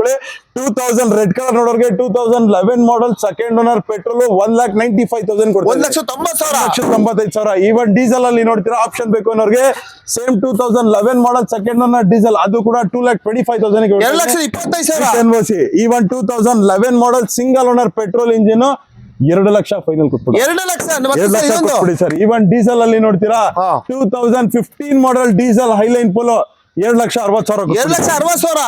ಮಾಡ್ಕೊಳ್ಳಿ two thousand red colour ನೋಡೋರ್ಗೆ two thousand eleven model second owner petrol one lakh ninety five thousand ಒಂದ್ ಲಕ್ಷ ತೊಂಬತ್ತು ಸಾವಿರ. ಲಕ್ಷ ತೊಂಬತ್ತೈದು ಸಾವಿರ. ಈವನ್ ಡೀಸೆಲ್ ಅಲ್ಲಿ ನೋಡ್ತೀರಾ ಆಪ್ಷನ್ ಬೇಕು ಅನ್ನೋರ್ಗೆ same two thousand eleven model second owner diesel ಅದು ಕೂಡ two lakh twenty five thousand ಎರಡು ಲಕ್ಷ ಇಪ್ಪತ್ತೈದು ಸಾವಿರ. NOC even two thousand eleven model single owner petrol engine ಎರಡು ಲಕ್ಷ ಫೈನಲ್ ಕೊಟ್ಬಿಡಿ. ಎರಡು ಲಕ್ಷ. ಕೊಟ್ಬಿಡಿ ಸರ್. ಈವನ್ ಡೀಸೆಲ್ ಅಲ್ಲಿ ನೋಡ್ತೀರಾ. Two thousand fifteen model diesel highline Polo ಎರಡು ಲಕ್ಷ ಅರವತ್ತು ಸಾವಿರ ಎರಡ್ ಲಕ್ಷ ಅರವತ್ ಸಾವಿರ?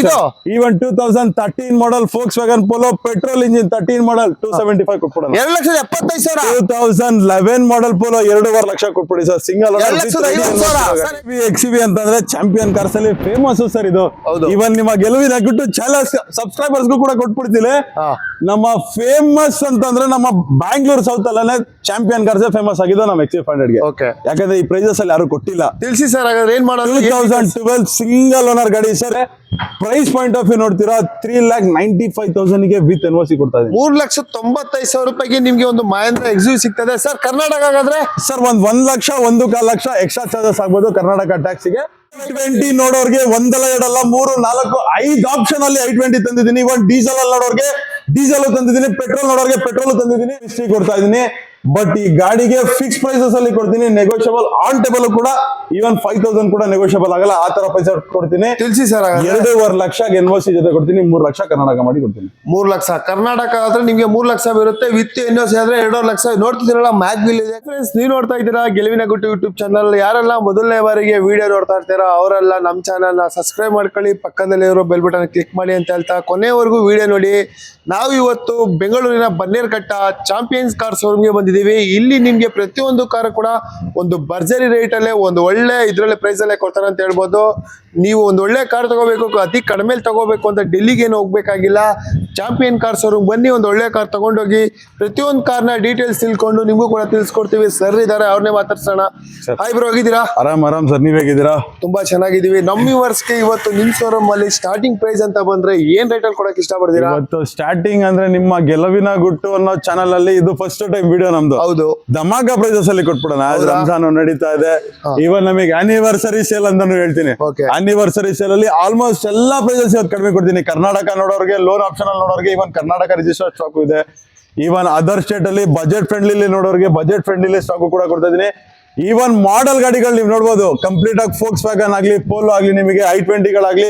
ಇದು? Even two thousand thirteen model Volkswagen Polo petrol engine thirteen model two seventy five ಕೊಟ್ಬಿಡ ಎರಡ್ ಲಕ್ಷದ ಎಪ್ಪತ್ತೈದು ಸಾವಿರ? Two thousand eleven model Polo ಎರಡೂವರೆ ಲಕ್ಷ ಕೊಟ್ಬಿಡಿ ಸರ್. ಸಿಂಗಲ್ ಎಕ್ಸಿಬಿ ಅಂತಂದ್ರೆ ಚಾಂಪಿಯನ್ ಕಾರ್ಸ್ ಅಲ್ಲಿ ಫೇಮಸ್ ಸರ್ ಇದು. ಇವನ್ ನಿಮ್ಮ ಗೆಲುವಿನ ಗುಟ್ಟು ಚಾನಲ್ ಸಬ್ಸ್ಕ್ರೈಬರ್ಸ್ಗೂ ಕೂಡ ಕೊಟ್ಬಿಡ್ತೀನಿ. ನಮ್ಮ ಫೇಮಸ್ ಅಂತಂದ್ರೆ ನಮ್ಮ ಬ್ಯಾಂಗ್ಳೂರ್ ಸೌತ್ ಅಲ್ಲೇ ಚಾಂಪಿಯನ್ ಕಾರ್ಸ್ ಫೇಮಸ್ ಆಗಿದ್ದು ನಮ್ಮ ಎಕ್ಸಿ ಫೈಂಡ್ಗೆ. ಓಕೆ ಯಾಕಂದ್ರೆ ಈ ಪ್ರೈಸಸ್ ಅಲ್ಲಿ ಯಾರು ಕೊಟ್ಟಿಲ್ಲ. ತಿಳಿಸಿ ಸರ್ ಹಾಗಾದ್ರೆ ಏನ್ ಟೂ ಮಾಡೋದು ತೌಸಂಡ್ ಟ್ವೆಲ್ ಸಿಂಗಲ್ ಓನರ್ ಗಾಡಿ sir price point of view ನೋಡ್ತೀರಾ? ತ್ರೀ ಲ್ಯಾಕ್ ನೈಂಟಿ ಫೈವ್ ತೌಸಂಡ್ಗೆ ವಿತ್ ಎನ್ ಸಿ ಕೊಡ್ತಾ ಇದೆ ಮೂರ್ ಲಕ್ಷ ತೊಂಬತ್ತೈದು ಸಾವಿರ ರೂಪಾಯಿಗೆ ನಿಮ್ಗೆ ಒಂದು ಮಹೇಂದ್ರ ಎಕ್ಸಿವ್ ಸಿಗ್ತದೆ. ಸರ್ ಕರ್ನಾಟಕ ಹಾಗಾದ್ರೆ? ಸರ್ ಒಂದ್ ಒಂದ್ ಲಕ್ಷ ಒಂದು ಕಾಲ್ ಲಕ್ಷ ಎಕ್ಸ್ಟ್ರಾ ಚಾರ್ಜಸ್ ಆಗ್ಬೋದು ಕರ್ನಾಟಕ ಟ್ಯಾಕ್ಸಿಗೆ ಟ್ವೆಂಟಿ ನೋಡೋರ್ಗೆ ಒಂದಲ್ಲ ಎರಡಲ್ಲ ಮೂರು ನಾಲ್ಕು ಐದು ಆಪ್ಷನ್ ಅಲ್ಲಿ ಐ ಟ್ವೆಂಟಿ ತಂದಿದ್ದೀನಿ. ಒಂದ್ ಡೀಸೆಲ್ ಅಲ್ಲಿ ನೋಡೋರ್ಗೆ ಡೀಸೆಲ್ ತಂದಿದ್ದೀನಿ ಪೆಟ್ರೋಲ್ ನೋಡೋರ್ಗೆ ಪೆಟ್ರೋಲ್ ತಂದಿದ್ದೀನಿ ಹಿಸ್ಟ್ರಿ ಕೊಡ್ತಾ ಇದೀನಿ ಬಟ್ ಈ ಗಾಡಿಗೆ ಫಿಕ್ಸ್ ಪ್ರೈಸಸ್ ಅಲ್ಲಿ ಕೊಡ್ತೀನಿ ನೆಗೋಷಿಯಬಲ್ ಆನ್ ಟೇಬಲ್ ಕೂಡ ಈವನ್ ಫೈವ್ ತೌಸಂಡ್ ಕೂಡ ನೆಗೋಷಿಯಬಲ್ ಆಗಲ್ಲ ಆ ತರ ಪೈಸ ಕೊಡ್ತೀನಿ. ತಿಳಿಸಿ ಸರ್ ಎರಡೂವರೆ ಲಕ್ಷ ಎನ್ ಸಿ ಜೊತೆ ಕೊಡ್ತೀನಿ ಮೂರ್ ಲಕ್ಷ ಕರ್ನಾಟಕ ಮಾಡಿ ಕೊಡ್ತೀನಿ. ಮೂರ್ ಲಕ್ಷ. ಕರ್ನಾಟಕ ಆದ್ರೆ ನಿಮ್ಗೆ ಮೂರ್ ಲಕ್ಷ ಬರುತ್ತೆ ವಿತ್ ಎನ್ ಸಿ ಆದ್ರೆ ಎರಡೂವರೆ ಲಕ್ಷ. ನೋಡ್ತಿದ್ದೀರಲ್ಲ ಮ್ಯಾಕ್ ಬಿಲ್ ಇದೆ. ನೀವು ನೋಡ್ತಾ ಇದ್ದೀರಾ ಗೆಲುವಿನ ಗುಟ್ಟು ಯೂಟ್ಯೂಬ್ ಚಾನಲ್ ಯಾರೆಲ್ಲ ಮೊದಲನೇ ಬಾರಿಗೆ ವಿಡಿಯೋ ನೋಡ್ತಾ ಇರ್ತೀರಾ ಅವರೆಲ್ಲ ನಮ್ಮ ಚಾನಲ್ನ ಸಬ್ಸ್ಕ್ರೈಬ್ ಮಾಡ್ಕೊಳ್ಳಿ. ಪಕ್ಕದಲ್ಲಿ ಇರೋ ಬೆಲ್ ಬಟನ್ ಕ್ಲಿಕ್ ಮಾಡಿ ಅಂತ ಹೇಳ್ತಾ ಕೊನೆವರೆಗೂ ವಿಡಿಯೋ ನೋಡಿ. ನಾವು ಇವತ್ತು ಬೆಂಗಳೂರಿನ ಬನ್ನೇರ್ಕಟ್ಟ ಚಾಂಪಿಯನ್ಸ್ ಕಾರ್ ಶೋರೂಮ್ಗೆ ಬಂದಿದ್ದೀವಿ. ಇಲ್ಲಿ ನಿಮ್ಗೆ ಪ್ರತಿಯೊಂದು ಕಾರ್ ಕೂಡ ಒಂದು ಭರ್ಜರಿ ರೇಟ್ ಅಲ್ಲೇ ಒಂದು ಒಳ್ಳೆ ಇದ್ರಲ್ಲೇ ಪ್ರೈಸ್ ಅಲ್ಲೇ ಕೊಡ್ತಾರೆ ಅಂತ ಹೇಳ್ಬೋದು. ನೀವು ಒಂದು ಒಳ್ಳೆ ಕಾರ್ ತಗೋಬೇಕು, ಅತಿ ಕಡಿಮೆ ತಗೋಬೇಕು ಅಂತ ಡೆಲ್ಲಿಗೆ ಏನು ಹೋಗ್ಬೇಕಾಗಿಲ್ಲ. ಚಾಂಪಿಯನ್ ಕಾರ್ ಶೋರೂಮ್ ಬನ್ನಿ ಒಂದು ಒಳ್ಳೆ ಕಾರ್ ತಗೊಂಡೋಗಿ ಪ್ರತಿಯೊಂದು ಕಾರ್ನ ಡೀಟೇಲ್ಸ್ ತಿಳ್ಕೊಂಡು ನಿಮಗೂ ಕೂಡ ತಿಳಿಸ್ಕೊಡ್ತೀವಿ. ಸರ್ ಇದಾರೆ ಅವ್ರನ್ನೇ ಮಾತಾಡ್ಸೋಣ. ಹಾಯ್ ಬ್ರೋ ಹೋಗಿದ್ದೀರಾ? ಆರಾಮ್ ಆರಾಮ್ ಸರ್ ನೀವ್ ಹೇಗಿದ್ದೀರಾ? ತುಂಬಾ ಚೆನ್ನಾಗಿದ್ದೀವಿ. ನಮ್ಮ ವರ್ಷಕ್ಕೆ ಇವತ್ತು ನಿಮ್ ಶೋರೂಮ್ ಅಲ್ಲಿ ಸ್ಟಾರ್ಟಿಂಗ್ ಪ್ರೈಸ್ ಅಂತ ಬಂದ್ರೆ ಏನ್ ರೇಟ್ ಅಲ್ಲಿ ಕೊಡಕ್ ಇಷ್ಟಪಡ್ತೀರಾ ಇವತ್ತು ಸ್ಟಾರ್ಟಿಂಗ್ ಅಂದ್ರೆ ನಿಮ್ಮ ಗೆಲುವಿನ ಗುಟ್ಟು ಅನ್ನೋ ಚಾನಲ್ ಅಲ್ಲಿ ಇದು ಫಸ್ಟ್ ಟೈಮ್ ವಿಡಿಯೋ ನಮ್ದು. ಹೌದು. ಧಮಾಕ ಪ್ರೈಸಸ್ ಅಲ್ಲಿ ಕೊಟ್ಬಿಡೋಣ? ರಂಜಾನ್ ನಡೀತಾ ಇದೆ. ಇವನ್ ನಮಗೆ ಆನಿವರ್ಸರಿ ಸೇಲ್ ಅಂತಾನು ಹೇಳ್ತೀನಿ. ಆನಿವರ್ಸರಿ ಸೇಲ್ ಅಲ್ಲಿ ಆಲ್ಮೋಸ್ಟ್ ಎಲ್ಲಾ ಪ್ರೈಸಸ್ ಇವತ್ತು ಕಡಿಮೆ ಕೊಡ್ತೀನಿ. ಕರ್ನಾಟಕ ನೋಡೋರಿಗೆ ಲೋನ್ ಆಪ್ಷನ್ ಅಲ್ಲಿ ನೋಡೋರ್ಗೆ ಇವನ್ ಕರ್ನಾಟಕ ರಿಜಿಸ್ಟರ್ ಸ್ಟಾಕ್ ಇದೆ. ಈವನ್ ಅದರ್ ಸ್ಟೇಟ್ ಅಲ್ಲಿ ಬಜೆಟ್ ಫ್ರೆಂಡ್ಲಿ ನೋಡೋರಿಗೆ ಬಜೆಟ್ ಫ್ರೆಂಡ್ಲಿ ಸ್ಟಾಕ್ ಕೂಡ ಕೊಡ್ತಾ ಇದೀನಿ ಈವನ್ ಮಾಡೆಲ್ ಗಾಡಿಗಳು ನೀವು ನೋಡ್ಬೋದು. ಕಂಪ್ಲೀಟ್ ಆಗಿ ಫೋಕ್ಸ್ ವ್ಯಾಗನ್ ಆಗ್ಲಿ ಪೋಲೋ ಆಗ್ಲಿ ನಿಮಗೆ I ಟ್ವೆಂಟಿಗಳಾಗ್ಲಿ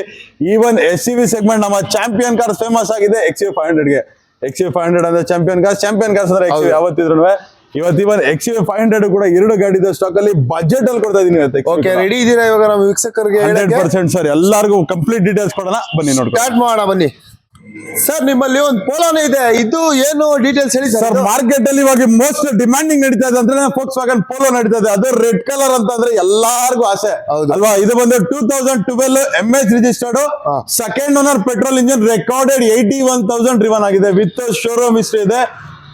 even S C V segment ನಮ್ಮ ಚಾಂಪಿಯನ್ ಕಾರ್ಸ್ ಫೇಮಸ್ ಆಗಿದೆ ಎಕ್ಸ್ ಯು ಫೈವ್ ಹಂಡ್ರೆಡ್ಗೆ ಎಕ್ಸ್ ಯು ಫೈವ್ ಹಂಡ್ರೆಡ್ ಅಂದ್ರೆ ಚಾಂಪಿಯನ್ ಕಾರ್ಸ್ ಚಾಂಪಿಯನ್ ಕಾರ್ಸ್ ಅಂದ್ರೆ ಎಕ್ಸ್ ಯಾವತ್ತಿದ್ರು ಇವತ್ತು even X U five hundred ಕೂಡ ಎರಡು ಗಾಡಿ ಇದೆ ಸ್ಟಾಕ್ ಅಲ್ಲಿ. ಬಜೆಟ್ ಅಲ್ಲಿ ಕೊಡ್ತಾ ಇದೀನಿ ಓಕೆ ರೆಡಿ ಇದೀರಾ ಇವಾಗ ನಮ್ಮ ವೀಕ್ಷಕರಿಗೆ ಹಂಡ್ರೆಡ್ ಪರ್ಸೆಂಟ್ ಸರ್. ಎಲ್ಲರಿಗೂ ಕಂಪ್ಲೀಟ್ ಡೀಟೇಲ್ಸ್ ಕೊಡೋಣ. ಬನ್ನಿ ನೋಡಿ ಸ್ಟಾರ್ಟ್ ಮಾಡೋಣ ಬನ್ನಿ. ಸರ್ ನಿಮ್ಮಲ್ಲಿ ಒಂದು ಪೋಲೋನ ಇದೆ. ಇದು ಏನು ಡೀಟೇಲ್ಸ್ ಹೇಳಿ ಸರ್ ಮಾರ್ಕೆಟ್ ಅಲ್ಲಿ ಇವಾಗ ಮೋಸ್ಟ್ ಡಿಮ್ಯಾಂಡಿಂಗ್ ನಡೀತಾ ಇದೆ ಅಂದ್ರೆ ಫೋಕ್ಸ್ ವ್ಯಾಗನ್ ಪೋಲೋ ನಡೀತಾ ಇದೆ. ಅದು ರೆಡ್ ಕಲರ್ ಅಂತ ಅಂದ್ರೆ ಎಲ್ಲಾರ್ಗು ಆಸೆ. ಅಲ್ವಾ? ಇದು ಬಂದ್ರೆ two thousand twelve M H registered second owner petrol engine recorded eighty one thousand ರಿವನ್ ಆಗಿದೆ. ವಿತ್ ಶೋರೂಮ್ ಹಿಸ್ಟ್ರಿ ಇದೆ.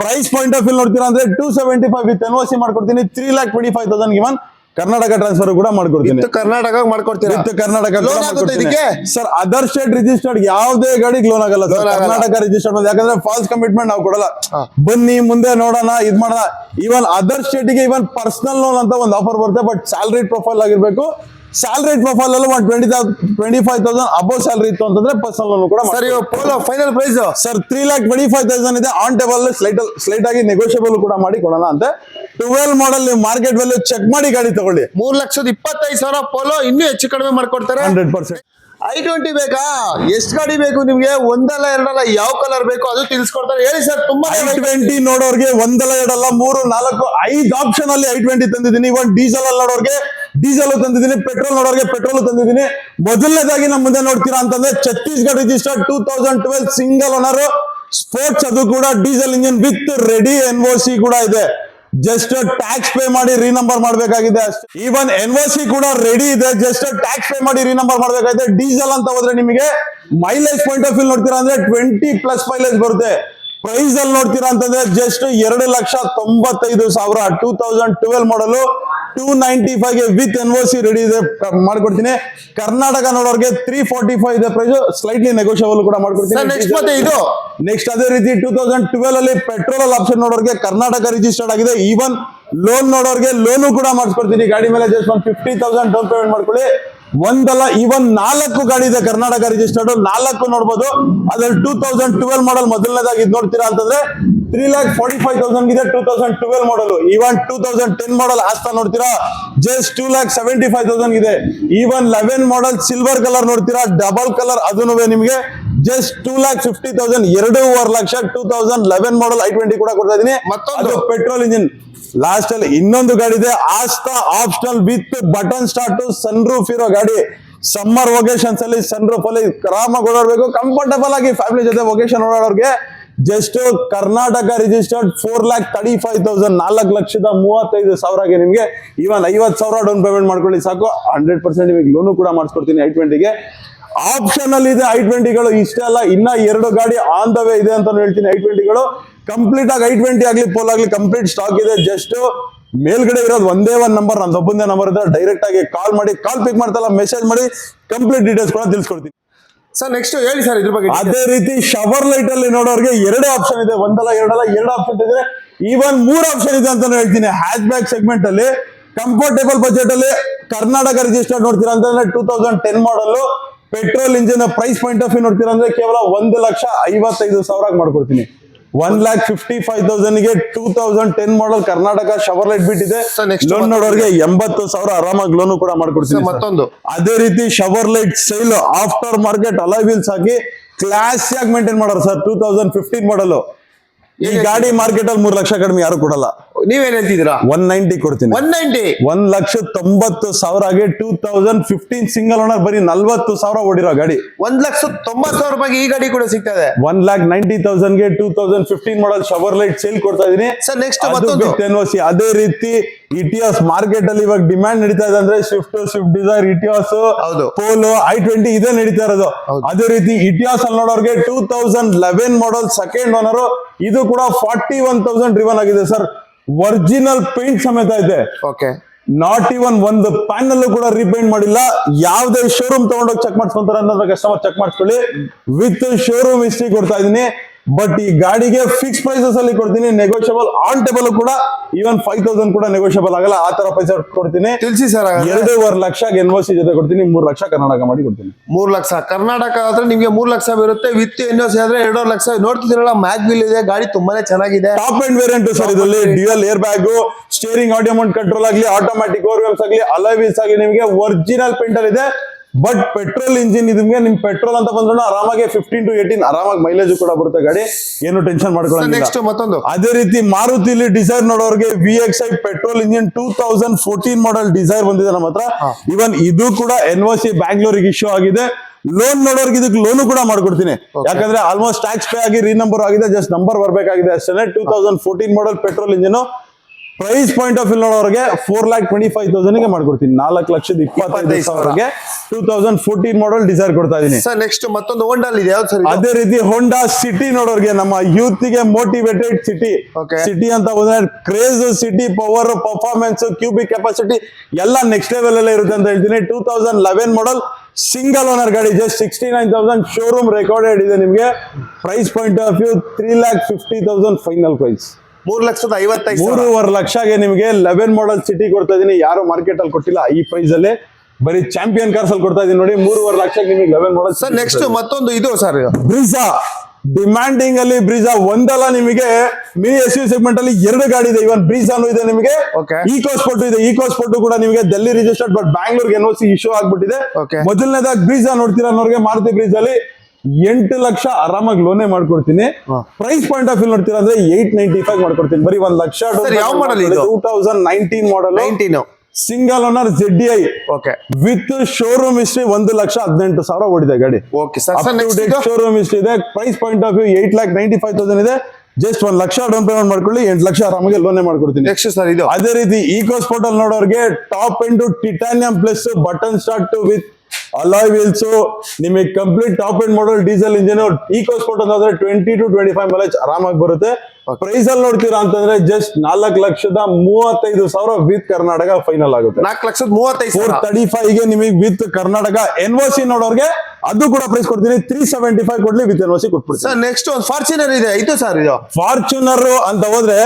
ಪ್ರೈಸ್ ಪಾಯಿಂಟ್ ಆಫ್ ವ್ಯೂ ನೋಡ್ತೀರಾ ಅಂದ್ರೆ two seventy five with N C ಮಾಡ್ಕೊಡ್ತೀನಿ. Three lakh twenty five thousand even Karnataka transfer ಕೂಡ ಮಾಡ್ಕೊಡ್ತೀನಿ. ಕರ್ನಾಟಕ ಮಾಡ್ಕೊಡ್ತೀನಿ with Karnataka ಇದಕ್ಕೆ? Sir other state registered ಯಾವುದೇ ಗಾಡಿಗೆ ಲೋನ್ ಆಗಲ್ಲ ಸರ್. ಕರ್ನಾಟಕ ರಿಜಿಸ್ಟರ್ಡ್ ಯಾಕಂದ್ರೆ ಫಾಲ್ಸ್ ಕಮಿಟ್ಮೆಂಟ್ ನಾವು ಕೊಡಲ್ಲ. ಬನ್ನಿ ಮುಂದೆ ನೋಡೋಣ ಇದ್ ಮಾಡೋಣ. ಇವನ್ ಅದರ್ ಸ್ಟೇಟ್ಗೆ ಇವನ್ ಪರ್ಸನಲ್ ಲೋನ್ ಅಂತ ಒಂದು ಆಫರ್ ಬರುತ್ತೆ ಬಟ್ ಸ್ಯಾಲ್ರಿ ಪ್ರೊಫೈಲ್ ಆಗಿರ್ಬೇಕು. ಸ್ಯಾಲರಿ ಪ್ರೊಫೈಲ್ ಅಲ್ಲಿ ಒಂದು twenty twenty five thousand above salary ಇತ್ತು ಅಂತಂದ್ರೆ ಪರ್ಸನಲ್ ಲೋನ್ ಕೂಡ ಸರ್ ಇವಾಗ Polo final price sir three lakh twenty five thousand ಇದೆ ಆನ್ ಟೇಬಲ್ ಸ್ಲೈಟ್ ಸ್ಲೈಟ್ ಆಗಿ ನೆಗೋಷಿಯಬಲ್ ಕೂಡ ಮಾಡಿ ಕೊಡೋಣ ಅಂತ. ಟ್ವೆಲ್ ಮಾಡಲ್ ನೀವು ಮಾರ್ಕೆಟ್ ವ್ಯಾಲ್ಯೂ ಚೆಕ್ ಮಾಡಿ ಗಾಡಿ ತಗೊಳ್ಳಿ. ಮೂರ್ ಲಕ್ಷದ ಇಪ್ಪತ್ತೈದು ಸಾವಿರ ಪೋಲೋ ಇನ್ನೂ ಹೆಚ್ಚು ಕಡಿಮೆ ಮಾಡ್ಕೊಡ್ತಾರೆ. ಹಂಡ್ರೆಡ್ ಪರ್ಸೆಂಟ್ ಐ ಟ್ವೆಂಟಿ ಬೇಕಾ? ಎಷ್ಟು ಗಾಡಿ ಬೇಕು ನಿಮಗೆ? ಒಂದಲ್ಲ ಎರಡಲ್ಲ ಯಾವ ಕಲರ್ ಬೇಕು ಅದು ತಿಳಿಸ್ಕೊಡ್ತಾರೆ. ಹೇಳಿ ಸರ್ ತುಂಬಾ ಐ ಟ್ವೆಂಟಿ ನೋಡೋರ್ಗೆ ಒಂದಲ್ಲ ಎರಡಲ್ಲ ಮೂರು ನಾಲ್ಕು ಐದು ಆಪ್ಷನ್ ಅಲ್ಲಿ ಐ ಟ್ವೆಂಟಿ ತಂದಿದ್ದೀನಿ. ಒಂದು ಡೀಸೆಲ್ ಅಲ್ಲಿ ನೋಡೋರ್ಗೆ ಡೀಸೆಲ್ ತಂದಿದ್ದೀನಿ, ಪೆಟ್ರೋಲ್ ನೋಡೋರಿಗೆ ಪೆಟ್ರೋಲ್ ತಂದಿದ್ದೀನಿ. ಮೊದಲನೇದಾಗಿ ನಮ್ಮ ಮುಂದೆ ನೋಡ್ತೀರಾ ಅಂತಂದ್ರೆ Chhattisgarh register two thousand twelve single owner sports ಅದು ಕೂಡ diesel engine with ready N O C ಕೂಡ ಇದೆ. ಜಸ್ಟ್ ಟ್ಯಾಕ್ಸ್ ಪೇ ಮಾಡಿ ರೀನಂಬರ್ ಮಾಡಬೇಕಾಗಿದೆ ಈವನ್ ಎನ್ ಓ ಸಿ ಕೂಡ ರೆಡಿ ಇದೆ ಜಸ್ಟ್ ಟ್ಯಾಕ್ಸ್ ಪೇ ಮಾಡಿ ರೀನಂಬರ್ ಮಾಡಬೇಕಾಗಿದೆ. ಡೀಸೆಲ್ ಅಂತ ಹೋದ್ರೆ ನಿಮಗೆ ಮೈಲೇಜ್ ಪಾಯಿಂಟ್ ಆಫ್ ವ್ಯೂ ನೋಡ್ತೀರಾ ಅಂದ್ರೆ ಟ್ವೆಂಟಿ ಪ್ಲಸ್ ಮೈಲೇಜ್ ಬರುತ್ತೆ. ಪ್ರೈಸ್ ಅಲ್ಲಿ ನೋಡ್ತೀರಾ ಅಂತಂದ್ರೆ ಜಸ್ಟ್ ಎರಡು ಲಕ್ಷ ತೊಂಬತ್ತೈದು ಸಾವಿರ two thousand twelve model two ninety ಫೈವ್ಗೆ with N C ready ಇದೆ ಮಾಡ್ಕೊಡ್ತೀನಿ. ಕರ್ನಾಟಕ ನೋಡೋರ್ಗೆ ತ್ರೀ ಫಾರ್ಟಿ ಫೈವ್ ಇದೆ ಪ್ರೈಸ್ ಸ್ಲೈಟ್ಲಿ ನೆಗೋಷಿಯಬಲ್ ಕೂಡ ಮಾಡ್ಕೊಡ್ತೀನಿ. ನೆಕ್ಸ್ಟ್ ಮತ್ತೆ ಇದು? ನೆಕ್ಸ್ಟ್ ಅದೇ ರೀತಿ ಟೂ ತೌಸಂಡ್ ಟ್ವೆಲ್ ಅಲ್ಲಿ ಪೆಟ್ರೋಲ್ ಆಪ್ಷನ್ ನೋಡೋರ್ಗೆ ಕರ್ನಾಟಕ ರಿಜಿಸ್ಟರ್ಡ್ ಆಗಿದೆ. ಈವನ್ ಲೋನ್ ನೋಡೋರ್ಗೆ ಲೋನು ಕೂಡ ಮಾಡಿಸ್ಕೊಡ್ತೀನಿ. ಗಾಡಿ ಮೇಲೆ ಜಸ್ಟ್ ಒಂದು ಫಿಫ್ಟಿ ತೌಸಂಡ್ ಡೌನ್ ಪೇಮೆಂಟ್ ಮಾಡ್ಕೊಳ್ಳಿ. ಒಂದಲ್ಲ ಇವನ್ ನಾಲ್ಕು ಗಾಡಿ ಇದೆ. ಕರ್ನಾಟಕ ರಿಜಿಸ್ಟರ್ಡ್ ನಾಲ್ಕು ನೋಡ್ಬೋದು. ಅದ್ರಲ್ಲಿ ಟೂ ತೌಸಂಡ್ ಟ್ವೆಲ್ ಮಾಡಲ್ ಮೊದಲನೇದಾಗಿ ಇದು ನೋಡ್ತೀರಾ ಅಂತಂದ್ರೆ three lakh forty five thousand ಇದೆ two thousand twelve model even two thousand ten model Asta ನೋಡ್ತೀರಾ? Just two lakh seventy five thousand ಇದೆ. Even eleven model silver colour ನೋಡ್ತೀರಾ? ಡಬಲ್ ಕಲರ್ ಅದೂ ನಿಮಗೆ. Just two lakh fifty thousand ಎರಡೂವರೆ lakh two thousand eleven model I twenty ಕೂಡ ಕೊಡ್ತಾ ಇದೀನಿ. ಮತ್ತೊಂದು? ಪೆಟ್ರೋಲ್ ಇಂಜಿನ್ ಲಾಸ್ಟ್ ಅಲ್ಲಿ ಇನ್ನೊಂದು ಗಾಡಿ ಇದೆ Asta optional with button start sun roof ಇರೋ ಗಾಡಿ. ಸಮ್ಮರ್ ವೊಕೇಶನ್ಸ್ ಅಲ್ಲಿ ಸನ್ ರೂಫ್ ಅಲ್ಲಿ ಆರಾಮಾಗಿ ಓಡಾಡ್ಬೇಕು ಕಂಫರ್ಟಬಲ್ ಆಗಿ ಫ್ಯಾಮಿಲಿ ಜೊತೆ vacation ಓಡಾಡೋರ್ಗೆ. Just Karnataka registered four lakh thirty five thousand ನಾಲ್ಕು ಲಕ್ಷದ ಮೂವತ್ತೈದು ಸಾವಿರಗೆ ನಿಮಗೆ ಇವನ್ ಐವತ್ತು ಸಾವಿರ ಡೌನ್ ಪೇಮೆಂಟ್ ಮಾಡ್ಕೊಳ್ಳಿ ಸಾಕು. ಹಂಡ್ರೆಡ್ ಪರ್ಸೆಂಟ್ ನಿಮಗೆ ಲೋನು ಕೂಡ ಮಾಡಿಸ್ಕೊಡ್ತೀನಿ ಐ ಟ್ವೆಂಟಿಗೆ ಆಪ್ಷನ್ ಅಲ್ಲಿ ಇದೆ ಐ ಟ್ವೆಂಟಿಗಳು. ಇಷ್ಟೇ ಅಲ್ಲ ಇನ್ನ ಎರಡು ಗಾಡಿ ಆನ್ ದ ವೇ ಇದೆ ಅಂತ ಹೇಳ್ತೀನಿ ಐ ಟ್ವೆಂಟಿಗಳು. ಕಂಪ್ಲೀಟ್ ಆಗಿ ಐ ಟ್ವೆಂಟಿ ಆಗ್ಲಿ ಪೋಲ್ ಆಗ್ಲಿ ಕಂಪ್ಲೀಟ್ ಸ್ಟಾಕ್ ಇದೆ. ಜಸ್ಟ್ ಮೇಲ್ಗಡೆ ಇರೋದು ಒಂದೇ ಒಂದ್ ನಂಬರ್ ನನ್ನ ಒಬ್ಬಂದೇ ನಂಬರ್ ಇದೆ. ಡೈರೆಕ್ಟ್ ಆಗಿ ಕಾಲ್ ಮಾಡಿ ಕಾಲ್ ಪಿಕ್ ಮಾಡ್ತಲ್ಲ ಮೆಸೇಜ್ ಮಾಡಿ ಕಂಪ್ಲೀಟ್ ಡೀಟೇಲ್ಸ್ ಕೂಡ ತಿಳಿಸ್ಕೊಡ್ತೀನಿ. ಸರ್ ನೆಕ್ಸ್ಟ್ ಹೇಳಿ ಸರ್ ಇದ್ರ ಬಗ್ಗೆ ಅದೇ ರೀತಿ ಶವರ್ ಲೈಟ್ ಅಲ್ಲಿ ನೋಡೋರಿಗೆ ಎರಡೇ ಆಪ್ಷನ್ ಇದೆ. ಒಂದಲ್ಲ ಎರಡಲ್ಲ ಎರಡು ಆಪ್ಷನ್ ಇದೆ ಈವನ್ ಮೂರ್ ಆಪ್ಷನ್ ಇದೆ ಅಂತ ಹೇಳ್ತೀನಿ. ಹ್ಯಾಚ್ ಬ್ಯಾಕ್ ಸೆಗ್ಮೆಂಟ್ ಅಲ್ಲಿ ಕಂಫರ್ಟೇಬಲ್ ಬಜೆಟ್ ಅಲ್ಲಿ ಕರ್ನಾಟಕ ರಿಜಿಸ್ಟರ್ ನೋಡ್ತೀರಾ ಅಂತಂದ್ರೆ two thousand ten model petrol engine price point of view ನೋಡ್ತೀರಾ ಅಂದ್ರೆ ಕೇವಲ ಒಂದು ಲಕ್ಷ ಐವತ್ತೈದು ಸಾವಿರ ಮಾಡ್ಕೊಡ್ತೀನಿ one lakh fifty five ತೌಸಂಡ್ಗೆ two thousand ten model Karnataka Chevrolet Beat ಇದೆ ಲೋನ್. ನೋಡೋರಿಗೆ ಎಂಬತ್ತು ಸಾವಿರ ಆರಾಮಾಗಿ ಲೋನ್ ಕೂಡ ಮಾಡ್ಕೊಡ್ತೀನಿ. ಮತ್ತೊಂದು? ಅದೇ ರೀತಿ Chevrolet Sail aftermarket alloy wheels ಹಾಕಿ ಕ್ಲಾಸ್ ಆಗಿ ಮೇಂಟೈನ್ ಮಾಡೋರು sir two thousand fifteen model ಈ ಗಾಡಿ ಮಾರ್ಕೆಟ್ ಅಲ್ಲಿ ಮೂರ್ ಲಕ್ಷ ಕಡಿಮೆ ಯಾರು ಕೊಡಲ್ಲ. ನೀವೇನ್ ಹೇಳ್ತಿದ್ದೀರಾ? ಒನ್ ನೈಂಟಿ ಕೊಡ್ತೀನಿ. One ninety? ಒಂದ್ ಲಕ್ಷ ತೊಂಬತ್ತು ಸಾವಿರ ಆಗಿ two thousand fifteen single owner ಬರೀ ನಲ್ವತ್ತು ಸಾವಿರ ಓಡಿರೋ ಗಾಡಿ. ಒಂದ್ ಲಕ್ಷ ತೊಂಬತ್ ಸಾವಿರ ರೂಪಾಯಿ ಈ ಗಾಡಿ ಕೂಡ ಸಿಗ್ತದೆ one lakh ninety ತೌಸಂಡ್ಗೆ two thousand fifteen model Chevrolet Sail ಕೊಡ್ತಾ ಇದೀನಿ. ಸರ್ ನೆಕ್ಸ್ಟ್ ಅದೇ ರೀತಿ ಇಟಿಯಾಸ್ ಮಾರ್ಕೆಟ್ ಅಲ್ಲಿ ಇವಾಗ ಡಿಮ್ಯಾಂಡ್ ನಡೀತಾ ಇದೆ ಅಂದ್ರೆ shift Swift Dzire Etios. Polo I twenty ಇದೇ ನಡೀತಾ ಇರೋದು. ಅದೇ ರೀತಿ ಇಟಿಯೋಸ್ ಅಲ್ಲಿ ನೋಡೋರ್ಗೆ two thousand eleven model second owner ಇದು ಕೂಡ ಫಾರ್ಟಿ ಒನ್ ತೌಸಂಡ್ ರಿವನ್ ಆಗಿದೆ ಸರ್ ಒರಿಜಿನಲ್ ಪೇಂಟ್ ಸಮೇತ ಇದೆ. ಓಕೆ ನಾಟ್ ಇವನ್ ಒಂದು ಪ್ಯಾನಲ್ ಕೂಡ ರೀಪೇಂಟ್ ಮಾಡಿಲ್ಲ. ಯಾವ್ದೇ ಶೋರೂಮ್ ತಗೊಂಡೋಗಿ ಚೆಕ್ ಮಾಡ್ಸ್ಕೊಂತಾರೆ ಅನ್ನೋದ್ರ ಕಸ್ಟಮರ್ ಚೆಕ್ ಮಾಡಿಸ್ಕೊಳ್ಳಿ. ವಿತ್ ಶೋರೂಮ್ ಹಿಸ್ಟ್ರಿ ಕೊಡ್ತಾ ಇದೀನಿ ಬಟ್ ಈ ಗಾಡಿಗೆ ಫಿಕ್ಸ್ ಪ್ರೈಸಸ್ ಅಲ್ಲಿ ಕೊಡ್ತೀನಿ ನೆಗೋಷಿಯಬಲ್ ಆನ್ ಟೇಬಲ್ ಕೂಡ ಈವನ್ ಫೈವ್ ತೌಸಂಡ್ ಕೂಡ ನೆಗೋಷಿಯಬಲ್ ಆಗಲ್ಲ ಆ ತರ ಪೈಸೆ ಕೊಡ್ತೀನಿ. ತಿಳಿಸಿ ಸರ್ ಎರಡೂವರೆ ಲಕ್ಷ ಎನ್ ಸಿ ಜೊತೆ ಕೊಡ್ತೀನಿ ಮೂರು ಲಕ್ಷ ಕರ್ನಾಟಕ ಮಾಡಿ ಕೊಡ್ತೀನಿ. ಮೂರು ಲಕ್ಷ. ಕರ್ನಾಟಕ ಆದ್ರೆ ನಿಮ್ಗೆ ಮೂರು ಲಕ್ಷ ಬರುತ್ತೆ ವಿತ್ ಎನ್ ಸಿ ಆದ್ರೆ ಎರಡೂವರೆ ಲಕ್ಷ. ನೋಡ್ತಿದ್ದೀರಲ್ಲ ಮ್ಯಾಗ್ ಬಿಲ್ ಇದೆ ಗಾಡಿ ತುಂಬಾನೇ ಚೆನ್ನಾಗಿದೆ. ಟಾಪ್ ಅಂಡ್ ವೇರಿಯಂಟ್ ಸರ್ ಇದರಲ್ಲಿ dual airbag steering audio mount control ಆಗಲಿ ಆಟೋಮ್ಯಾಟಿಕ್ ಓರ್ ವೆಲ್ಸ್ ಆಗಲಿ ಅಲೈವಿಲ್ಸ್ ಆಗಲಿ ನಿಮಗೆ ಒರಿಜಿನಲ್ ಪೇಂಟರ್ ಇದೆ. ಬಟ್ ಪೆಟ್ರೋಲ್ ಇಂಜಿನ್ ನಿಮ್ಗೆ ನಿಮ್ ಪೆಟ್ರೋಲ್ ಅಂತ ಬಂದ್ರು ಆರಾಮಾಗಿ ಫಿಫ್ಟೀನ್ ಟು ಏಟೀನ್ ಆರಾಮಾಗಿ ಮೈಲೇಜ್ ಕೂಡ ಬರುತ್ತೆ ಗಾಡಿ. ಏನು ಟೆನ್ಷನ್ ನೆಕ್ಸ್ಟ್ ಮತ್ತೊಂದು. ಅದೇ ರೀತಿ ಮಾರುತಿಲಿ Dzire ನೋಡೋರಿಗೆ V X I petrol engine two thousand fourteen model Dzire ಬಂದಿದೆ ನಮ್ಮ ಹತ್ರ. ಇವನ್ ಇದು ಕೂಡ ಎನ್ ಒ ಸಿ ಬ್ಯಾಂಗ್ಳೂರಿಗೆ ಇಶ್ಯೂ ಆಗಿದೆ. ಲೋನ್ ನೋಡೋರ್ಗೆ ಇದಕ್ಕೆ ಲೋನು ಕೂಡ ಮಾಡ್ಕೊಡ್ತೀನಿ. ಯಾಕಂದ್ರೆ ಆಲ್ಮೋಸ್ಟ್ ಟ್ಯಾಕ್ಸ್ ಪೇ ಆಗಿ ರೀ ನಂಬರ್ ಆಗಿದೆ ಜಸ್ಟ್ ನಂಬರ್ ಬರ್ಬೇಕಾಗಿದೆ ಅಷ್ಟೇ two thousand fourteen model petrol engine price point of view ನೋಡೋರಿಗೆ four lakh twenty five ತೌಸಂಡ್ಗೆ ಮಾಡ್ಕೊಡ್ತೀನಿ. ನಾಲ್ಕು ಲಕ್ಷದ ಇಪ್ಪತ್ತೈದು ಸಾವಿರಕ್ಕೆ two thousand fourteen model Dzire ಕೊಡ್ತಾ ಇದೀನಿ. ಸರ್ ನೆಕ್ಸ್ಟ್ ಮತ್ತೊಂದು ಹೋಂಡಲ್ ಇದೆ. ಯಾವ್ದು ಸರ್ ಅದೇ ರೀತಿ ಹೋಂಡಾ ಸಿಟಿ ನೋಡೋರಿಗೆ ನಮ್ಮ ಯೂತ್ಗೆ ಮೋಟಿವೇಟೆಡ್ ಸಿಟಿ. ಸಿಟಿ ಅಂತ ಬಂದ್ರೆ craze City power performance cubic capacity ಎಲ್ಲ ನೆಕ್ಸ್ಟ್ ಲೆವೆಲ್ ಅಲ್ಲೇ ಇರುತ್ತೆ ಅಂತ ಹೇಳ್ತೀನಿ. Two thousand eleven model single owner ಗಾಡಿ just sixty nine thousand showroom recorded ಇದೆ ನಿಮಗೆ. Price point of view three lakh fifty thousand final price ಮೂರ್ ಲಕ್ಷದ ಐವತ್ತೈದು ಮೂರುವರೆ ಲಕ್ಷಗೆ ನಿಮಗೆ ಲೆವೆನ್ ಮಾಡಲ್ ಸಿಟಿ ಕೊಡ್ತಾ ಇದೀನಿ. ಯಾರು ಮಾರ್ಕೆಟ್ ಅಲ್ಲಿ ಕೊಟ್ಟಿಲ್ಲ ಈ ಪ್ರೈಸ್ ಅಲ್ಲಿ ಬರೀ ಚಾಂಪಿಯನ್ ಕಾರ್ಸ್ ಅಲ್ಲಿ ಕೊಡ್ತಾ ಇದೀನಿ ನೋಡಿ. ಮೂರುವರೆ ಲಕ್ಷಕ್ಕೆ ನಿಮಗೆ ಲೆವೆನ್ ಮಾಡಲ್ ಸರ್ ನೆಕ್ಸ್ಟ್ ಮತ್ತೊಂದು ಇದು ಸರ್ ಬ್ರಿಜಾ ಡಿಮ್ಯಾಂಡಿಂಗ್ ಅಲ್ಲಿ ಬ್ರಿಜಾ ಒಂದಲ್ಲ ನಿಮಗೆ. ಮಿನಿ ಎಸ್ ಯು ಸೆಗ್ಮೆಂಟ್ ಅಲ್ಲಿ ಎರಡು ಗಾಡಿ ಇದೆ. ಇವನ್ ಬ್ರಿಜಾನು ಇದೆ ನಿಮಗೆ. ಓಕೆ ಈಕೋ ಸ್ಪೋರ್ಟ್ ಇದೆ. ಈಕೋ ಸ್ಪೋರ್ಟ್ ಕೂಡ ನಿಮಗೆ ಡೆಲ್ಲಿ ರಿಜಿಸ್ಟರ್ಡ್ ಬಟ್ ಬ್ಯಾಂಗ್ಳೂರ್ಗೆ ಎನ್ ಸಿ ಇಶ್ಯೂ ಆಗ್ಬಿಟ್ಟಿದೆ. ಮೊದಲನೇದಾಗ ಮೊದಲನೇದಾಗಿ ಬ್ರೀಜಾ ನೋಡ್ತೀರಾ ಅನ್ನೋರಿಗೆ ಮಾರುತಿ ಬ್ರಿಜ್ ಅಲ್ಲಿ ಎಂಟು ಲಕ್ಷ ಆರಾಮಾಗಿ ಲೋನೇ ಮಾಡ್ಕೊಡ್ತೀನಿ. ಪ್ರೈಸ್ ಪಾಯಿಂಟ್ ಆಫ್ ವ್ಯೂ ನೋಡ್ತೀರಾ ಅಂದ್ರೆ ಏಟ್ ನೈಂಟಿ ಫೈವ್ ಮಾಡ್ಕೊಡ್ತೀನಿ. ಬರೀ ಒಂದ್ ಲಕ್ಷ ಯಾವ model? Two thousand nineteen model nineteen single owner Z I okay with showroom history ಒಂದು ಲಕ್ಷ ಹದಿನೆಂಟು ಸಾವಿರ ಓಡಿದೆ ಗಾಡಿ. ಓಕೆ ಶೋರೂಮ್ ಹಿಸ್ಟ್ರಿ ಇದೆ? Price point of view eight lakh ninety five thousand ಇದೆ. ಜಸ್ಟ್ ಒಂದ್ ಲಕ್ಷ ಡೌನ್ ಪೇಮೆಂಟ್ ಮಾಡ್ಕೊಳ್ಳಿ ಎಂಟು ಲಕ್ಷ ಆರಾಮಾಗಿ ಲೋನೇ ಮಾಡ್ಕೊಡ್ತೀನಿ. ನೆಕ್ಸ್ಟ್ ಸರ್ ಇದು? ಅದೇ ರೀತಿ ಈಕೋ ಸ್ಪೋರ್ಟ್ ಅಲ್ಲಿ ನೋಡೋರ್ಗೆ top end titanium plus button start with alloy wheels ನಿಮಗೆ complete top end model diesel engine EcoSport ಅಂತಂದ್ರೆ twenty to twenty five mileage ಆರಾಮಾಗಿ ಬರುತ್ತೆ. ಪ್ರೈಸ್ ಅಲ್ಲಿ ನೋಡ್ತೀರಾ ಅಂತಂದ್ರೆ ಜಸ್ಟ್ ನಾಲ್ಕು ಲಕ್ಷದ ಮೂವತ್ತೈದು ಸಾವಿರ ವಿತ್ ಕರ್ನಾಟಕ ಫೈನಲ್ ಆಗುತ್ತೆ. ನಾಲ್ಕು ಲಕ್ಷದ ಮೂವತ್ತೈದು ಫೋರ್ ತರ್ಟಿ ಫೈವ್ಗೆ ನಿಮಗೆ with Karnataka N O C ನೋಡೋರ್ಗೆ ಅದು ಕೂಡ ಪ್ರೈಸ್ ಕೊಡ್ತೀನಿ. ತ್ರೀ ಸೆವೆಂಟಿ ಫೈವ್ ಕೊಡ್ಲಿ ವಿತ್ ಎನ್ ಒ ಸಿ ಕೊಟ್ಬಿಡ್ತೀನಿ. ಸರ್ ನೆಕ್ಸ್ಟ್ ಒಂದು ಫಾರ್ಚುನರ್ ಇದೆ. ಇದು ಸರ್ ಇದು. ಫಾರ್ಚುನರ್ ಅಂತ ಹೋದ್ರೆ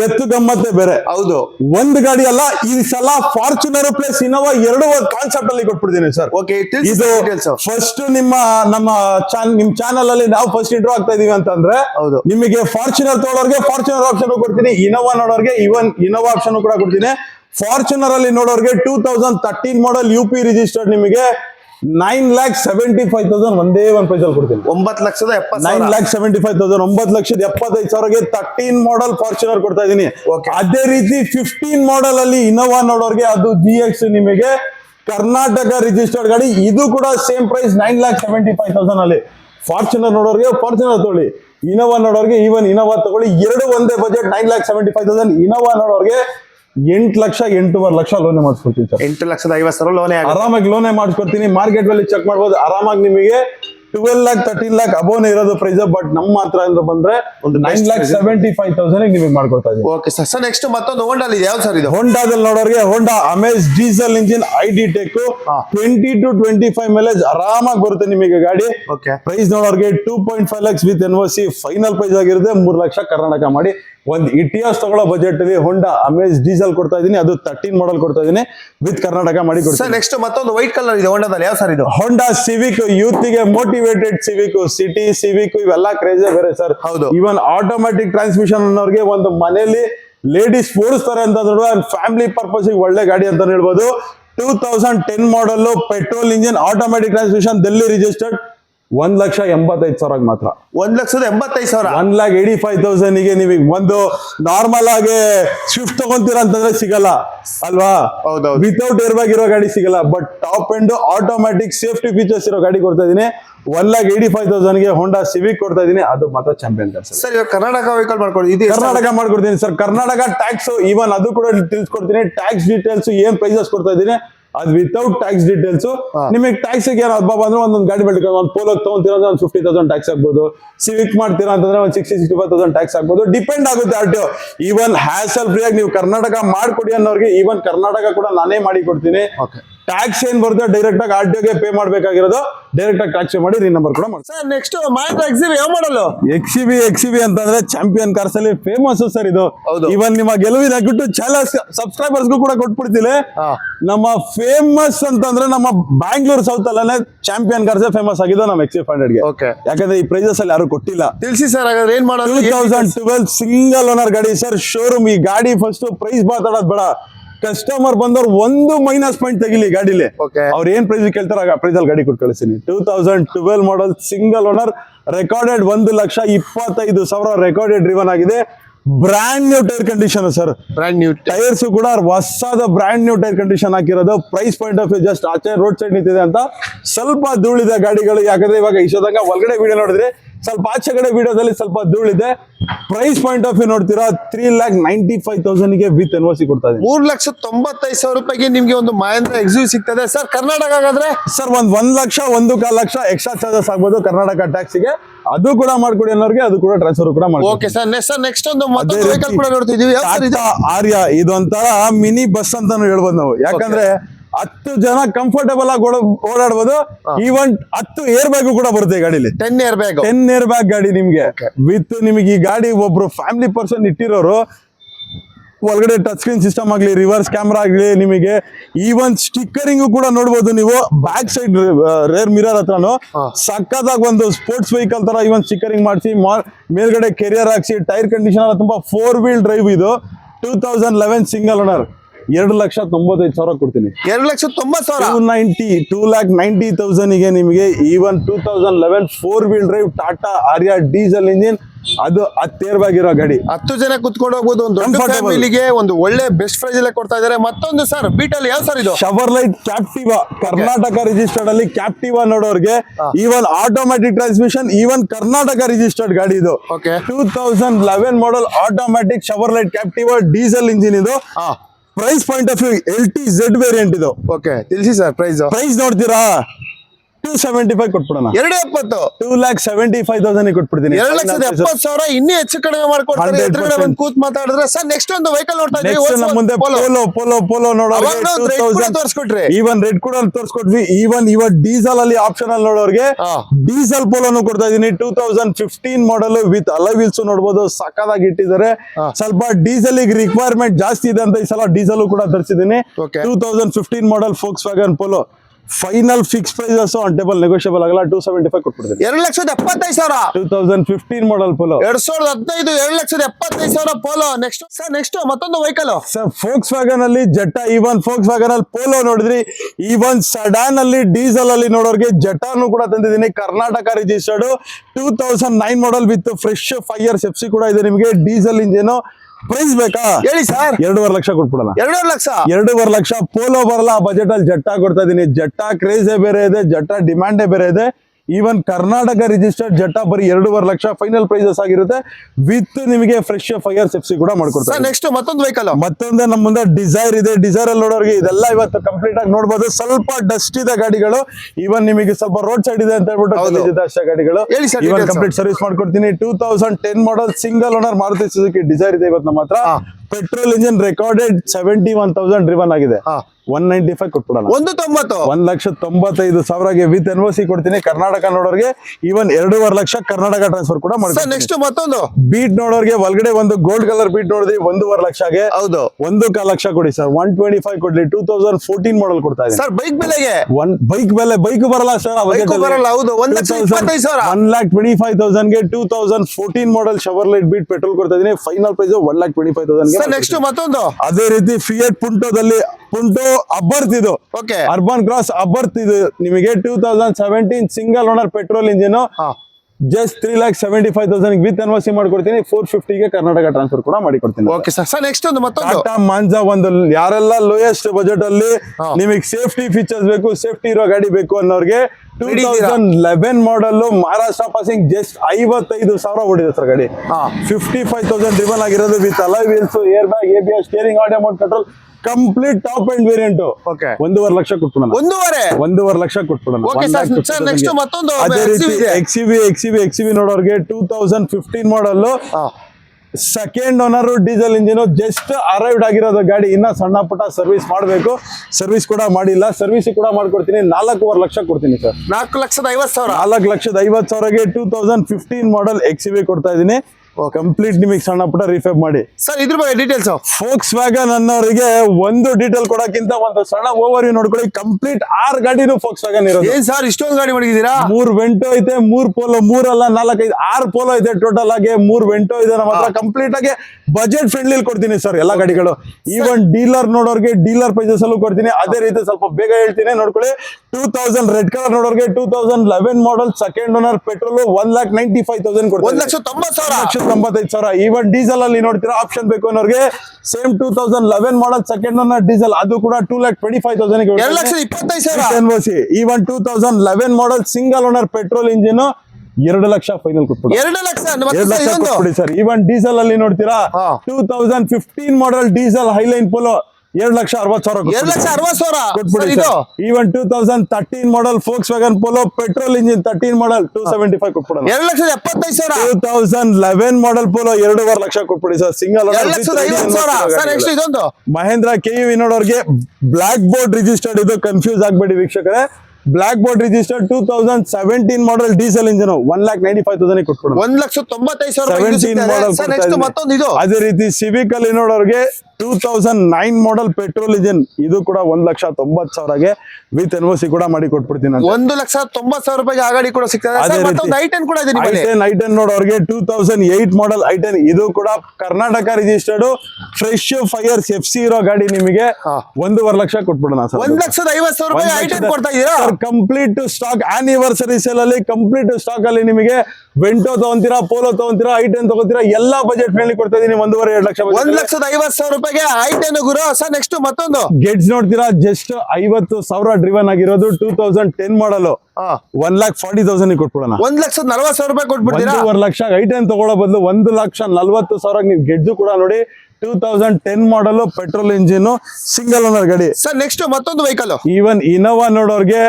ಗತ್ತು ಗಮ್ಮತ್ತೆ ಬೇರೆ. ಹೌದು. ಒಂದ್ ಗಾಡಿ ಅಲ್ಲ ಈ ಸಲ ಫಾರ್ಚುನರ್ ಪ್ಲಸ್ ಇನೋವಾ ಎರಡು ಕಾನ್ಸೆಪ್ಟ್ ಅಲ್ಲಿ ಕೊಟ್ಬಿಡ್ತೀನಿ ಸರ್. ಓಕೆ ಇದು ಫಸ್ಟ್ ನಿಮ್ಮ ನಮ್ಮ ಚಾನ್ ನಿಮ್ ಚಾನಲ್ ಅಲ್ಲಿ ನಾವು ಫಸ್ಟ್ ಇಂಟ್ರೋ ಆಗ್ತಾ ಇದೀವಿ ಅಂತಂದ್ರೆ ಹೌದು. ನಿಮಗೆ ಫಾರ್ಚುನರ್ ತಗೊಳ್ಳೋರ್ಗೆ ಫಾರ್ಚುನರ್ ಆಪ್ಷನ್ ಕೊಡ್ತೀನಿ ಇನೋವಾ ನೋಡೋರ್ಗೆ ಇವನ್ ಇನೋವಾ ಆಪ್ಷನ್ ಕೂಡ ಕೊಡ್ತೀನಿ. ಫಾರ್ಚುನರ್ ಅಲ್ಲಿ ನೋಡೋರ್ಗೆ two thousand thirteen model U P registered ನಿಮಗೆ nine lakh seventy five thousand ಒಂದೇ ಒಂದ್ ಪ್ರೈಸ್ ಅಲ್ಲಿ ಕೊಡ್ತೀನಿ. ಒಂಬತ್ತು ಲಕ್ಷದ ಎಪ್ಪತ್ತು nine. Lakh seventy five thousand ಒಂಬತ್ತು ಲಕ್ಷದ ಎಪ್ಪತ್ತೈದು ಸಾವಿರಗೆ ತರ್ಟೀನ್ ಮಾಡಲ್ ಫಾರ್ಚುನರ್ ಕೊಡ್ತಾ ಇದೀನಿ Okay. ಅದೇ ರೀತಿ ಫಿಫ್ಟೀನ್ ಮಾಡಲ್ ಅಲ್ಲಿ ಇನೋವಾ ನೋಡೋರ್ಗೆ ಅದು ಜಿ ಎಕ್ಸ್ ನಿಮಗೆ ಕರ್ನಾಟಕ ರಿಜಿಸ್ಟರ್ಡ್ ಗಾಡಿ. ಇದು ಕೂಡ same price nine lakh seventy five thousand ಅಲ್ಲಿ. ಫಾರ್ಚುನರ್ ನೋಡೋರ್ಗೆ ಫಾರ್ಚುನರ್ ತಗೊಳ್ಳಿ. ಇನೋವಾ ನೋಡೋರ್ಗೆ ಈವನ್ ಇನೋವಾ ತಗೊಳ್ಳಿ. ಎರಡು ಒಂದೇ budget nine lakh seventy five thousand Innova ನೋಡೋರ್ಗೆ ಎಂಟು ಲಕ್ಷ ಎಂಟೂವರೆ ಲಕ್ಷ ಲೋನ್ ಮಾಡಿಸ್ಕೊಡ್ತೀನಿ ಸರ್. ಎಂಟು ಲಕ್ಷದ ಐವತ್ತು ಸಾವಿರ ಲೋನೇ ಆರಾಮಾಗಿ ಲೋನೇ ಮಾಡಿಸ್ಕೊಡ್ತೀನಿ ಮಾರ್ಕೆಟ್ ವ್ಯಾಲ್ಯೂ ಚೆಕ್ ಮಾಡ್ಬೋದು ಆರಾಮಾಗಿ ನಿಮಗೆ twelve lakh thirteen lakh above ಇರೋದು ಪ್ರೈಸ್ ಬಟ್ ನಮ್ಮ ಹತ್ರ ಅಂತ ಬಂದ್ರೆ ಒಂದು nine lakh seventy five thousand ನಿಮಗೆ ಮಾಡ್ಕೊಡ್ತಾ ಇದೀನಿ ಓಕೆ ಸರ್ ಸರ್ ನೆಕ್ಸ್ಟ್ ಮತ್ತೊಂದು ಹೋಂಡಲ್ ಇದೆ. ಯಾವ್ದು ಸರ್ ಇದು? ಹೋಂಡಾದಲ್ಲಿ ನೋಡೋರಿಗೆ Honda Amaze diesel engine I D tech. Twenty two twenty five mileage ಆರಾಮಾಗಿ ಬರುತ್ತೆ ನಿಮಗೆ ಗಾಡಿ. Okay price ನೋಡೋರಿಗೆ two point five lakhs with N C final price ಆಗಿರುತ್ತೆ ಮೂರು ಲಕ್ಷ ಕರ್ನಾಟಕ ಮಾಡಿ. ಒಂದ್ ಇಟಿಯಾಸ್ ತಗೊಳ್ಳೋ ಬಜೆಟ್ ಅಲ್ಲಿ ಹೊಂಡಾ ಅಮೇಜ್ ಡೀಸೆಲ್ ಕೊಡ್ತಾ ಇದೀನಿ. ಅದು ತರ್ಟೀನ್ ಮಾಡಲ್ ಕೊಡ್ತಾ ಇದೀನಿ. ವಿತ್ ಕರ್ನಾಟಕ ಮಾಡಿ ಕೊಡ್ತೀನಿ. ನೆಕ್ಸ್ಟ್ ಮತ್ತೊಂದು ವೈಟ್ ಕಲರ್ ಇದೆ ಹೊಂಡದಲ್ಲಿ ಯಾವ ಸರ್ ಇದು? ಹೋಂಡಾ ಸಿವಿಕ್ ಯೂತ್ಗೆ ಮೋಟಿವೇಟೆಡ್ ಸಿವಿಕ್ ಸಿಟಿ ಸಿವಿಕ್ ಇವೆಲ್ಲ ಕ್ರೇಜ್ ಬೇರೆ ಸರ್ ಹೌದು. ಇವನ್ ಆಟೋಮ್ಯಾಟಿಕ್ ಟ್ರಾನ್ಸ್ಮಿಷನ್ ಅನ್ನೋರಿಗೆ ಒಂದು ಮನೆಯಲ್ಲಿ ಲೇಡೀಸ್ ಓಡಿಸ್ತಾರೆ ಅಂತ ಫ್ಯಾಮಿಲಿ ಪರ್ಪಸ್ ಒಳ್ಳೆ ಗಾಡಿ ಅಂತ ಹೇಳ್ಬೋದು. Two thousand ten model petrol engine automatic transmission Delhi registered ಒಂದ್ ಲಕ್ಷ ಎಂಬತ್ತೈದು ಸಾವಿರ ಮಾತ್ರ. ಒಂದ್ ಲಕ್ಷದ ಎಂಬತ್ತೈದು ಸಾವಿರ. ಒನ್ ಲ್ಯಾಕ್ ಏಯ್ಟಿ ಫೈವ್ ತೌಸಂಡ್ಗೆ ನೀವು ಒಂದು ನಾರ್ಮಲ್ ಆಗಿ ಸ್ವಿಫ್ಟ್ ತಗೊಂತೀರಾ ಅಂತಂದ್ರೆ ಸಿಗಲ್ಲ ಅಲ್ವಾ. ವಿತೌಟ್ ಏರ್ ಬ್ಯಾಗ್ ಇರೋ ಗಾಡಿ ಸಿಗಲ್ಲ but top end automatic safety features ಇರೋ ಗಾಡಿ ಕೊಡ್ತಾ ಇದೀನಿ. ಒನ್ ಲ್ಯಾಕ್ ಏಯ್ಟಿ ಫೈವ್ ತೌಸಂಡ್ಗೆ ಹೋಂಡಾ ಸಿವಿಕ್ ಕೊಡ್ತಾ ಇದೀನಿ. ಅದು ಮಾತ್ರ ಚಾಂಪಿಯನ್ ಸರ್. ಸರ್ ಇವಾಗ ಕರ್ನಾಟಕ ವೆಹಿಕಲ್ ಮಾಡ್ಕೊಡ್ತೀನಿ ಕರ್ನಾಟಕ ಮಾಡ್ಕೊಡ್ತೀನಿ ಸರ್. ಕರ್ನಾಟಕ ಟ್ಯಾಕ್ಸ್ ಈವನ್ ಅದು ಕೂಡ ತಿಳಿಸ್ಕೊಡ್ತೀನಿ. ಟ್ಯಾಕ್ಸ್ ಡೀಟೇಲ್ಸ್ ಏನ್ ಪ್ರೈಸಸ್ ಕೊಡ್ತಾ ಇದೀನಿ. ಅದು ವಿತೌಟ್ ಟ್ಯಾಕ್ಸ್ ಡೀಟೇಲ್ಸ್. ನಿಮಗೆ ಟ್ಯಾಕ್ಸ್ ಏನೋ ಹಬ್ಬ ಬಂದ್ರೆ ಒಂದೊಂದು ಗಾಡಿ ಬೆಳ್ಕೊಂಡು ಒಂದು ಪೋಲೋ ತಗೊಂತೀರ ಅಂದ್ರೆ ಒಂದು ಫಿಫ್ಟಿ ತೌಸಂಡ್ ಟ್ಯಾಕ್ಸ್ ಆಗ್ಬೋದು. ಸಿವಿಕ್ ಮಾಡ್ತೀರಾ ಅಂತಂದ್ರೆ ಒಂದು sixty sixty five thousand tax ಆಗ್ಬೋದು. ಡಿಪೆಂಡ್ ಆಗುತ್ತೆ R T even hassle free ಆಗಿ ನೀವು ಕರ್ನಾಟಕ ಮಾಡ್ಕೊಡಿ ಅನ್ನೋರಿಗೆ ಈವನ್ ಕರ್ನಾಟಕ ಕೂಡ ನಾನೇ ಮಾಡಿ ಕೊಡ್ತೀನಿ. ಟ್ಯಾಕ್ಸ್ ಏನ್ ಬರುತ್ತೆ? ಡೈರೆಕ್ಟ್ ಆಗಿ ಟಿ ಪೇ ಮಾಡ್ಬೇಕಾಗಿರೋದು. ಡೈರೆಕ್ಟ್ ಆಗಿ ಟ್ಯಾಕ್ಸ್ ಮಾಡಿ ರೀ ನಂಬರ್ ಕೂಡ ಮಾಡಿ ಸರ್ ನೆಕ್ಸ್ಟ್ ಮಹೇಂದ್ರ ಎಕ್ಸಿಬಿ ಯಾವ ಮಾಡಲು ಎಕ್ಸಿಬಿ ಎಕ್ಸಿಬಿ ಅಂತಂದ್ರೆ ಚಾಂಪಿಯನ್ ಕಾರ್ಸ್ ಅಲ್ಲಿ ಫೇಮಸ್ ಸರ್ ಇದು. ಇವನ್ ನಿಮ್ಮ ಗೆಲುವಿನ ಗುಟ್ಟು ಚಾಲ ಸಬ್ಸ್ಕ್ರೈಬರ್ಸ್ಗೂ ಕೂಡ ಕೊಟ್ಬಿಡ್ತೀನಿ. ನಮ್ಮ ಫೇಮಸ್ ಅಂತಂದ್ರೆ ನಮ್ಮ ಬ್ಯಾಂಗ್ಳೂರ್ ಸೌತ್ ಅಲ್ಲೇ ಚಾಂಪಿಯನ್ ಕಾರ್ಸ್ ಫೇಮಸ್ ಆಗಿದ್ದು ನಮ್ಮ ಎಕ್ಸಿ ಹಂಡ್ರೆಡ್ಗೆ. ಓಕೆ ಯಾಕಂದ್ರೆ ಈ ಪ್ರೈಸಸ್ ಅಲ್ಲಿ ಯಾರು ಕೊಟ್ಟಿಲ್ಲ. ತಿಳಿಸಿ ಸರ್ ಹಾಗಾದ್ರೆ ಏನ್ ಟೂ ಮಾಡೋದು ತೌಸಂಡ್ ಟ್ವೆಲ್ ಸಿಂಗಲ್ ಓನರ್ ಗಾಡಿ ಸರ್ ಶೋರೂಮ್ ಈ ಗಾಡಿ ಫಸ್ಟ್ ಪ್ರೈಸ್ ಮಾತಾಡೋದು ಬೇಡ. ಕಸ್ಟಮರ್ ಬಂದವ್ರು ಒಂದು ಮೈನಸ್ ಪಾಯಿಂಟ್ ತೆಗಿಲಿ ಗಾಡಿಲಿ. ಅವ್ರು ಏನ್ ಪ್ರೈಸ್ ಕೇಳ್ತಾರೆ ಆ ಪ್ರೈಸ್ ಅಲ್ಲಿ ಗಾಡಿ ಕೊಟ್ಟು ಕಳಿಸ್ತೀನಿ. Two thousand twelve model single owner recorded ಒಂದು ಲಕ್ಷ ಇಪ್ಪತ್ತೈದು ಸಾವಿರ ರೆಕಾರ್ಡೆಡ್ ರಿವನ್ ಆಗಿದೆ. Brand new tyre condition sir brand new tyres ಕೂಡ ಹೊಸದ ಬ್ರ್ಯಾಂಡ್ ನ್ಯೂ ಟೈರ್ ಕಂಡೀಷನ್ ಹಾಕಿರೋದು. Price point of view just ಆಚೆ ರೋಡ್ ಸೈಡ್ ನಿಂತಿದೆ ಅಂತ ಸ್ವಲ್ಪ ಧೂಳಿದೆ ಗಾಡಿಗಳು. ಯಾಕಂದ್ರೆ ಇವಾಗ ಇಷ್ಟೋದಂಗ ಒಳಗಡೆ ವಿಡಿಯೋ ನೋಡಿದ್ರೆ ಸ್ವಲ್ಪ ಆಚೆ ಕಡೆ ವಿಡಿಯೋದಲ್ಲಿ ಸ್ವಲ್ಪ ಧೂಳಿದೆ. ಪ್ರೈಸ್ ಪಾಯಿಂಟ್ ಆಫ್ ವ್ಯೂ ನೋಡ್ತೀರಾ? ತ್ರೀ ಲ್ಯಾಕ್ ನೈಂಟಿ ಫೈವ್ ತೌಸಂಡ್ಗೆ ವಿತ್ ಎನ್ ಸಿ ಕೊಡ್ತಾ ಇದೆ ಮೂರ್ ಲಕ್ಷ ತೊಂಬತ್ತೈದು ಸಾವಿರ ರೂಪಾಯಿಗೆ ನಿಮಗೆ ಒಂದು ಮಹೇಂದ್ರ ಎಕ್ಸಿವ್ ಸಿಗ್ತದೆ. ಸರ್ ಕರ್ನಾಟಕ ಹಾಗಾದ್ರೆ? ಸರ್ ಒಂದ್ ಒಂದ್ ಲಕ್ಷ ಒಂದು ಕಾಲ್ ಲಕ್ಷ ಎಕ್ಸ್ಟ್ರಾ ಚಾರ್ಜಸ್ ಆಗ್ಬೋದು ಕರ್ನಾಟಕ ಟ್ಯಾಕ್ಸಿಗೆ ಅದು ಕೂಡ ಮಾಡ್ಕೊಡಿ ಅನ್ನೋರಿಗೆ ಅದು ಕೂಡ ಟ್ರಾನ್ಸ್ಫರ್ ಕೂಡ ಮಾಡಿ ಓಕೆ ಸರ್ ನೆಕ್ಸ್ಟ್ ನೆಕ್ಸ್ಟ್ ಒಂದು ಮತ್ತೊಂದು ವೆಹಿಕಲ್ ಕೂಡ ನೋಡ್ತಿದೀವಿ ಆರ್ಯ ಇದೊಂಥರ ಮಿನಿ ಬಸ್ ಅಂತಾನು ಹೇಳ್ಬೋದು ನಾವು. ಯಾಕಂದ್ರೆ ಹತ್ತು ಜನ ಕಂಫರ್ಟಬಲ್ ಆಗಿ ಓಡಾಡಬಹುದು ಈವನ್ ಹತ್ತು ಏರ್ ಬ್ಯಾಗ್ ಕೂಡ ಬರುತ್ತೆ ಈ ಗಾಡಿಲಿ. Ten air bag ten air bag ಗಾಡಿ ನಿಮ್ಗೆ. ವಿತ್ ನಿಮಗೆ ಈ ಗಾಡಿ ಒಬ್ರು ಫ್ಯಾಮಿಲಿ ಪರ್ಸನ್ ಇಟ್ಟಿರೋರು ಒಳಗಡೆ ಟಚ್ ಸ್ಕ್ರೀನ್ ಸಿಸ್ಟಮ್ ಆಗಲಿ ರಿವರ್ಸ್ ಕ್ಯಾಮ್ರಾ ಆಗಲಿ ನಿಮಗೆ ಈವನ್ ಸ್ಟಿಕ್ಕರಿಂಗು ಕೂಡ ನೋಡ್ಬೋದು ನೀವು. ಬ್ಯಾಕ್ ಸೈಡ್ ರೇರ್ ಮಿರರ್ ಹತ್ರನು. ಸಕ್ಕತ್ತಾಗಿ ಒಂದು ಸ್ಪೋರ್ಟ್ಸ್ ವೆಹಿಕಲ್ ತರ ಈವನ್ ಸ್ಟಿಕ್ಕರಿಂಗ್ ಮಾಡಿಸಿ ಮೇಲ್ಗಡೆ ಕೆರಿಯರ್ ಹಾಕ್ಸಿ ಟೈರ್ ಕಂಡೀಷನ್ ತುಂಬಾ ಫೋರ್ ವೀಲ್ ಡ್ರೈವ್ ಇದು. Two thousand eleven single owner ಎರಡು ಲಕ್ಷ ತೊಂಬತ್ತೈದು ಸಾವಿರ ಕೊಡ್ತೀನಿ. ಎರಡು ಲಕ್ಷ ತೊಂಬತ್ತು ಸಾವಿರ? Two ninety two lakh ninety ತೌಸಂಡ್ಗೆ ನಿಮಗೆ even two thousand eleven four wheel drive Tata Aria diesel engine ಅದು ಹತ್ತೇರ್ವಾಗಿರೋ ಗಾಡಿ. ಹತ್ತು ಜನ ಕುತ್ಕೊಂಡು ಹೋಗ್ಬೋದು ಒಂದು ದೊಡ್ಡ. ಫ್ಯಾಮಿಲಿಗೆ ಒಂದು ಒಳ್ಳೆ ಬೆಸ್ಟ್ ಪ್ರೈಸ್ ಎಲ್ಲ ಕೊಡ್ತಾ ಇದಾರೆ ಮತ್ತೊಂದು ಸರ್ ಬೀಟಲ್ ಯಾವ ಸರ್ ಇದು? Chevrolet Captiva Karnataka registered ಅಲ್ಲಿ Captiva ನೋಡೋರ್ಗೆ. Even automatic transmission even Karnataka registered ಗಾಡಿ ಇದು. Two thousand eleven model automatic Chevrolet Captiva diesel engine ಇದು. Price point of view L T Z variant ಇದು. Okay ತಿಳಿಸಿ sir price price ನೋಡ್ತೀರಾ? Two seventy five ಕೊಟ್ಬಿಡೋಣ. ಎರಡು ಎಪ್ಪತ್ತು. Two lakh seventy five thousand ಕೊಟ್ಬಿಡ್ತೀನಿ. ಎರಡು ಲಕ್ಷದ ಎಪ್ಪತ್ತು ಸಾವಿರ ಇನ್ನೂ ಹೆಚ್ಚು ಕಡಿಮೆ ಮಾಡ್ಕೊಡ್ತಾರೆ. 100% ಎದುರುಗಡೆ ಬಂದು ಕೂತ್ ಮಾತಾಡಿದ್ರೆ ಸರ್ ನೆಕ್ಸ್ಟ್ ಒಂದು ವೆಹಿಕಲ್ ನೋಡ್ತಾ ನೆಕ್ಸ್ಟ್ ನಮ್ಮ ಮುಂದೆ ಇದ್ದೀವಿ ಪೋಲೋ ಪೋಲೋ ಪೋಲೋ ಕೂಡ ತೋರ್ಸ್ಕೊಟ್ರಿ. ಈವನ್ ರೆಡ್ ಕೂಡ ತೋರಿಸ್ಕೊಟ್ವಿ. ಈವನ್ ಇವ ಡೀಸೆಲ್ ಅಲ್ಲಿ ಆಪ್ಷನ್ ಅಲ್ಲಿ ನೋಡೋರ್ಗೆ ಡೀಸೆಲ್ ಪೋಲೋನು ಕೊಡ್ತಾ ಇದೀನಿ two thousand fifteen model with alloy wheels ನೋಡ್ಬೋದು. ಸಕ್ಕದಾಗಿ ಇಟ್ಟಿದ್ದಾರೆ. ಸ್ವಲ್ಪ ಡೀಸೆಲ್ಗೆ ರಿಕ್ವೈರ್ಮೆಂಟ್ ಜಾಸ್ತಿ ಇದೆ ಅಂತ ಈ ಸಲ ಡೀಸೆಲ್ ಕೂಡ ತರಿಸಿದೀನಿ. Two thousand fifteen model Volkswagen Polo final fix prices on table negotiable ಆಗಲ್ಲ. ಟೂ ಸೆವೆಂಟಿ ಫೈವ್ ಕೊಟ್ಬಿಡ್ತೀನಿ ಎರಡು ಲಕ್ಷದ ಎಪ್ಪತ್ತೈದು ಸಾವಿರ. Two thousand fifteen model Polo ಎರಡ್ ಸಾವಿರದ ಹದಿನೈದು ಎರಡು ಲಕ್ಷದ ಎಪ್ಪತ್ತೈದು ಸಾವಿರ ಪೋಲೋ ನೆಕ್ಸ್ಟ್ ಸರ್ ನೆಕ್ಸ್ಟ್ ಮತ್ತೊಂದು ವೆಹಿಕಲ್ ಸರ್ ಫೋಕ್ಸ್ ವ್ಯಾಗನ್ ಅಲ್ಲಿ ಜಟ್ಟ ಈವನ್ ಫೋಕ್ಸ್ ವ್ಯಾಗನ್ ಅಲ್ಲಿ ಪೋಲೋ ನೋಡಿದ್ರಿ. ಈವನ್ ಸಡಾನ್ ಅಲ್ಲಿ ಡೀಸೆಲ್ ಅಲ್ಲಿ ನೋಡೋರ್ಗೆ ಜಟಾನು ಕೂಡ ತಂದಿದ್ದೀನಿ. Karnataka registered two thousand nine model with fresh five years F C ಕೂಡ ಇದೆ ನಿಮಗೆ. ಡೀಸೆಲ್ ಇಂಜಿನ್ ಪ್ರೈಸ್ ಬೇಕಾ ಹೇಳಿ ಸರ್. ಎರಡೂವರೆ ಲಕ್ಷ ಕೊಟ್ಬಿಡೋಣ. ಎರಡೂವರೆ ಲಕ್ಷ? ಎರಡೂವರೆ ಲಕ್ಷ ಪೋಲೋ ಬರಲ್ಲ ಬಜೆಟ್ ಅಲ್ಲಿ ಜಟ್ಟ ಕೊಡ್ತಾ ಇದೀನಿ. ಜಟ್ಟ ಕ್ರೇಜೇ ಬೇರೆ ಇದೆ ಜಟ್ಟ ಡಿಮ್ಯಾಂಡೇ ಬೇರೆ ಇದೆ. ಈವನ್ ಕರ್ನಾಟಕ ರಿಜಿಸ್ಟರ್ಡ್ ಜಟ್ಟ ಬರೀ ಎರಡೂವರೆ ಲಕ್ಷ ಫೈನಲ್ ಪ್ರೈಸಸ್ ಆಗಿರುತ್ತೆ. ವಿತ್ ನಿಮಗೆ ಫ್ರೆಶ್ ಫೈರ್ ಸೆಪ್ಸಿ ಕೂಡ ಮಾಡ್ಕೊಡ್ತಾರೆ. ನೆಕ್ಸ್ಟ್ ಮತ್ತೊಂದು ವೆಹಿಕಲ್ ಮತ್ತೊಂದೇ ನಮ್ಮ ಮುಂದೆ ಡಿಸೈರ್ ಇದೆ. ಡಿಸೈರ್ ಅಲ್ಲಿ ನೋಡೋರಿಗೆ ಇದೆಲ್ಲ ಇವತ್ತು ಕಂಪ್ಲೀಟ್ ಆಗಿ ನೋಡಬಹುದು ಸ್ವಲ್ಪ ಡಸ್ಟ್ ಇದೆ ಗಾಡಿಗಳು. ಈವನ್ ನಿಮಗೆ ಸ್ವಲ್ಪ ರೋಡ್ ಸೈಡ್ ಇದೆ ಅಂತ ಹೇಳ್ಬಿಟ್ಟು ಅಷ್ಟೇ ಗಾಡಿಗಳು. sir ಕಂಪ್ಲೀಟ್ ಸರ್ವಿಸ್ ಮಾಡ್ಕೊಡ್ತೀನಿ. Two thousand ten model single owner Maruti Suzuki Dzire ಇದೆ ಇವತ್ತು ನಮ್ಮ ಹತ್ರ. Petrol engine recorded seventy one thousand driven ಆಗಿದೆ. ಒನ್ ನೈಂಟಿ ಫೈವ್ ಕೊಟ್ಬಿಡೋಣ. ಒಂದು ತೊಂಬತ್ತು. ಒಂದ್ ಲಕ್ಷ ತೊಂಬತ್ತೈದು ಸಾವಿರಗೆ ವಿತ್ ಎನ್ ಸಿ ಕೊಡ್ತೀನಿ. ಕರ್ನಾಟಕ ನೋಡೋರಿಗೆ ಈವನ್ ಎರಡೂವರೆ ಲಕ್ಷ ಕರ್ನಾಟಕ ಟ್ರಾನ್ಸ್ಫರ್ ಕೂಡ ಮಾಡ್ತೀನಿ ನೆಕ್ಸ್ಟ್ ಮತ್ತೊಂದು. ಬೀಟ್ ನೋಡೋರಿಗೆ ಒಳಗಡೆ ಒಂದು ಗೋಲ್ಡ್ ಕಲರ್ ಬೀಟ್ ನೋಡಿದ್ವಿ ಒಂದೂವರೆ ಲಕ್ಷಗೆ ಹೌದು. ಒಂದು ಕಾಲ್ ಲಕ್ಷ ಕೊಡಿ ಸರ್. ಒನ್ ಟ್ವೆಂಟಿ ಫೈವ್ ಕೊಡ್ಲಿ. ಟೂ ತೌಸಂಡ್ ಫೋರ್ಟೀನ್ ಮಾಡಲ್ ಕೊಡ್ತಾ ಇದೆ ಸರ್ ಬೈಕ್ ಬೆಲೆಗೆ? ಒನ್ ಬೈಕ್ ಬೆಲೆ ಬೈಕ್ ಬರಲ್ಲ ಸರ್ ಬೈಕ್ ಬರಲ್ಲ ಹೌದು. ಒಂದ್ ಲಕ್ಷ one lakh twenty five ತೌಸಂಡ್ಗೆ two thousand fourteen model Chevrolet Beat petrol ಕೊಡ್ತಾ ಇದೀನಿ final price one lakh twenty five thousand next ಮತ್ತೊಂದು. ಅದೇ ರೀತಿ ಫಿಯಟ್ ಪುಂಟೋದಲ್ಲಿ ಪುಂಟೋ ಅಬರ್ತ್ ಇದು. ಓಕೆ ಅರ್ಬನ್ ಕ್ರಾಸ್ ಅಬ್ಬರ್ತ್ ಇದು. ನಿಮಗೆ two thousand seventeen single owner petrol engine just three lakh seventy five thousand with N C ಮಾಡ್ಕೊಡ್ತೀನಿ. Four ಫಿಫ್ಟಿಗೆ ಕರ್ನಾಟಕ ಟ್ರಾನ್ಸ್ಫರ್ ಕೂಡ ಮಾಡಿಕೊಡ್ತೀನಿ. ಓಕೆ ಸರ್ ಸರ್ ನೆಕ್ಸ್ಟ್ ಒಂದು ಮತ್ತೊಂದು. ಟಾಟಾ ಮಾಂಜಾ ಒಂದು. ಯಾರೆಲ್ಲ ಲೋಯೆಸ್ಟ್ ಬಜೆಟ್ ಅಲ್ಲಿ. ನಿಮಗೆ ಸೇಫ್ಟಿ ಫೀಚರ್ಸ್ ಬೇಕು ಸೇಫ್ಟಿ ಇರೋ ಗಾಡಿ ಬೇಕು ಅನ್ನೋರ್ಗೆ two thousand eleven model Maharashtra passing just ಐವತ್ತೈದು ಸಾವಿರ ಓಡಿದೆ ಸರ್ ಗಾಡಿ. ಫಿಫ್ಟಿ ಫೈವ್ ತೌಸಂಡ್ ರಿಬನ್ ಆಗಿರೋದು with alloy wheels air bag A B steering audio mode control complete top end variant okay ಒಂದೂವರೆ ಲಕ್ಷ ಕೊಟ್ಬಿಡೋಣ ಒಂದೂವರೆ? ಒಂದೂವರೆ ಲಕ್ಷ ಕೊಟ್ಬಿಡೋಣ ನೆಕ್ಸ್ಟ್. ಮತ್ತೊಂದು ಅದೇ ರೀತಿ ವಿ ಇದೆ. XUV XUV XUV ನೋಡೋರ್ಗೆ two thousand fifteen model second owner diesel engine just arrived ಆಗಿರೋದು ಗಾಡಿ. ಇನ್ನ ಸಣ್ಣ ಪುಟ್ಟ ಸರ್ವಿಸ್ ಮಾಡಬೇಕು. ಸರ್ವಿಸ್ ಕೂಡ ಮಾಡಿಲ್ಲ. ಸರ್ವಿಸ್ ಕೂಡ ಮಾಡ್ಕೊಡ್ತೀನಿ. ನಾಲ್ಕೂವರೆ ಲಕ್ಷ ಕೊಡ್ತೀನಿ ಸರ್ ನಾಲ್ಕು ಲಕ್ಷದ ಐವತ್ತು ಸಾವಿರ. ನಾಲ್ಕು ಲಕ್ಷದ ಐವತ್ತು ಸಾವಿರಗೆ two thousand fifteen model X V ಕೊಡ್ತಾ ಇದ್ದೀನಿ ಕಂಪ್ಲೀಟ್ ನಿಮಗೆ ಸಣ್ಣ ಪುಟ್ಟ ರಿಫೈಬ್ ಮಾಡಿ. ಸರ್ ಇದ್ರ ಬಗ್ಗೆ ಡೀಟೇಲ್ಸ್ ಫೋಕ್ಸ್ ವ್ಯಾಗನ್ ಅನ್ನೋರಿಗೆ ಒಂದು ಡೀಟೇಲ್ ಕೊಡಕ್ಕಿಂತ ಒಂದು ಸಣ್ಣ ಓವರ್ ವ್ಯೂ ನೋಡ್ಕೊಳ್ಳಿ. ಕಂಪ್ಲೀಟ್ ಆರ್ ಗಾಡಿನೂ ಫೋಕ್ಸ್ ವ್ಯಾಗನ್ ಇರೋದು ಏನ್ ಸರ್ ಇಷ್ಟೊಂದು ಗಾಡಿ ಮಾಡಿದೀರಾ ಮೂರ್ ವೆಂಟೋ ಐತೆ ಮೂರ್ ಪೋಲೋ ಮೂರಲ್ಲ ನಾಲ್ಕೈದು ಆರ್ ಪೋಲೋ ಇದೆ ಟೋಟಲ್ ಆಗಿ ಮೂರ್ ವೆಂಟೋ ಇದೆ ನಮ್ಮ ಹತ್ರ. ಕಂಪ್ಲೀಟ್ ಆಗಿ ಬಜೆಟ್ ಫ್ರೆಂಡ್ಲಿ ಕೊಡ್ತೀನಿ ಸರ್ ಎಲ್ಲಾ ಗಾಡಿಗಳು. ಈವನ್ ಡೀಲರ್ ನೋಡೋರ್ಗೆ ಡೀಲರ್ ಪ್ರೈಸಸ್ ಅಲ್ಲೂ ಕೊಡ್ತೀನಿ. ಅದೇ ರೀತಿ ಸ್ವಲ್ಪ ಬೇಗ ಹೇಳ್ತೀನಿ ನೋಡ್ಕೊಳ್ಳಿ. Two thousand red colour ನೋಡೋರ್ಗೆ two thousand eleven model second owner petrol one lakh ninety five thousand ಒಂದ್ ಕೊಡ್ತೀನಿ ಲಕ್ಷ ತೊಂಬತ್ತು ಸಾವಿರ? ಲಕ್ಷ ತೊಂಬತ್ತೈದು ಸಾವಿರ. ಈವನ್ ಡೀಸೆಲ್ ಅಲ್ಲಿ ನೋಡ್ತೀರಾ ಆಪ್ಷನ್ ಬೇಕು ಅನ್ನೋರ್ಗೆ same two thousand eleven model second owner diesel ಅದು ಕೂಡ two lakh twenty five thousand N ಇಪ್ಪತ್ತೈದು ಸಾವಿರ? Even two thousand eleven model single owner petrol engine ಎರಡು ಲಕ್ಷ ಫೈನಲ್ ಕೊಟ್ಬಿಡಿ. ಎರಡು ಲಕ್ಷ ಮತ್ತೆ ಎರಡು ಲಕ್ಷ ಇದೊಂದು. ಕೊಟ್ಬಿಡಿ ಸರ್. ಈವನ್ ಡೀಸೆಲ್ ಅಲ್ಲಿ ನೋಡ್ತೀರಾ. Two thousand fifteen model diesel highline Polo ಎರಡು ಲಕ್ಷ ಅರವತ್ ಸಾವಿರ ಎರಡು ಲಕ್ಷ ಅರವತ್ತು ಸಾವಿರ. ಕೊಟ್ಬಿಡಿ even two thousand thirteen model Volkswagen Polo petrol engine thirteen model two seventy five ಕೊಟ್ಬಿಡೋಣ. ಎರಡು ಲಕ್ಷದ ಎಪ್ಪತ್ತೈದು ಸಾವಿರ. Two thousand eleven model Polo ಎರಡೂವರೆ ಲಕ್ಷ ಕೊಟ್ಬಿಡಿ sir. Single Mahindra K U ವಿನೋಡವ್ರಿಗೆ black board registered ಇದು ಕನ್ಫ್ಯೂಸ್ ಆಗ್ಬೇಡಿ ವೀಕ್ಷಕರೇ. Black board register two thousand seventeen model diesel engine one lakh ninety five thousand ಕೊಟ್ಬಿಡೋಣ. ಒಂದ್ ಲಕ್ಷ ತೊಂಬತ್ತೈದು ಸಾವಿರ ಅದೇ ರೀತಿ ಸಿವಿಕ್ ಅಲ್ಲಿ ನೋಡೋರ್ಗೆ two thousand nine model petrol engine ಇದು ಕೂಡ ಒಂದ್ ಲಕ್ಷ ತೊಂಬತ್ ಸಾವಿರಗೆ ವಿತ್ ಎನ್ ಸಿ ಕೂಡ ಮಾಡಿ ಕೊಟ್ಬಿಡ್ತೀನಿ. ಒಂದು ಲಕ್ಷ ತೊಂಬತ್ ಸಾವಿರ ರೂಪಾಯಿಗೆ ಆ ಗಾಡಿ ಕೂಡ ಸಿಗ್ತದೆ I ten I ten ನೋಡೋರ್ಗೆ two thousand eight model ten ಇದು ಕೂಡ ಕರ್ನಾಟಕ ರಿಜಿಸ್ಟರ್ಡ್ ಫ್ರೆಶ್ ಫೈರ್ಸ್ ಎಫ್ ಸಿ ಇರೋ ಗಾಡಿ ನಿಮಗೆ. ಒಂದೂವರೆ ಲಕ್ಷ ಕೊಟ್ಬಿಡೋಣ ಸರ್ ಒಂದ್ ಲಕ್ಷದ ಐವತ್ತು ಸಾವಿರ ರೂಪಾಯಿ ಐಟನ್ ಕೊಡ್ತಾ ಇದೀರಾ? ಕಂಪ್ಲೀಟ್ ಸ್ಟಾಕ್ ಆನಿವರ್ಸರಿ ಸೇಲ್ ಅಲ್ಲಿ ಕಂಪ್ಲೀಟ್ ಸ್ಟಾಕ್ ಅಲ್ಲಿ ನಿಮಗೆ ವೆಂಟೋ ತಗೊಂತೀರಾ ಪೋಲೋ ತಗೊಂತೀರಾ ಐಟೆನ್ ತಗೋತೀರಾ ಎಲ್ಲಾ ಬಜೆಟ್ ಮೇಲೆ ಕೊಡ್ತಾ ಇದೀನಿ ಒಂದೂವರೆ ಎರಡು ಲಕ್ಷ ಒಂದ್ ಲಕ್ಷದ ಐವತ್ ಸಾವಿರ ರೂಪಾಯಿಗೆ ಐಟನ್ ಗುರು ಸರ್ ನೆಕ್ಸ್ಟ್ ಮತ್ತೊಂದು. ಗೆಡ್ಸ್ ನೋಡ್ತೀರಾ ಜಸ್ಟ್ ಐವತ್ತು ಸಾವಿರ ಡ್ರಿವನ್ ಆಗಿರೋದು two thousand ten model. One lakh forty thousand ಕೊಟ್ಬಿಡೋಣ. ಒಂದ್ ಲಕ್ಷದ ನಲವತ್ತು ಸಾವಿರ ರೂಪಾಯಿ ಕೊಟ್ಬಿಡ್ತೀರಾ? ಒಂದ್ ಲಕ್ಷ ಐಟೆನ್ ತಗೊಳ್ಳೋ ಬದಲು ಒಂದ್ ಲಕ್ಷ ನಲ್ವತ್ತು ಸಾವಿರ ನೀವು ಗೆಡ್ಜು ಕೂಡ ನೋಡಿ two thousand ten model petrol engine single owner ಗಾಡಿ. ಸರ್ ನೆಕ್ಸ್ಟ್ ಮತ್ತೊಂದು ವೆಹಿಕಲ್ ಈವನ್ ಇನೋವಾ ನೋಡೋರ್ಗೆ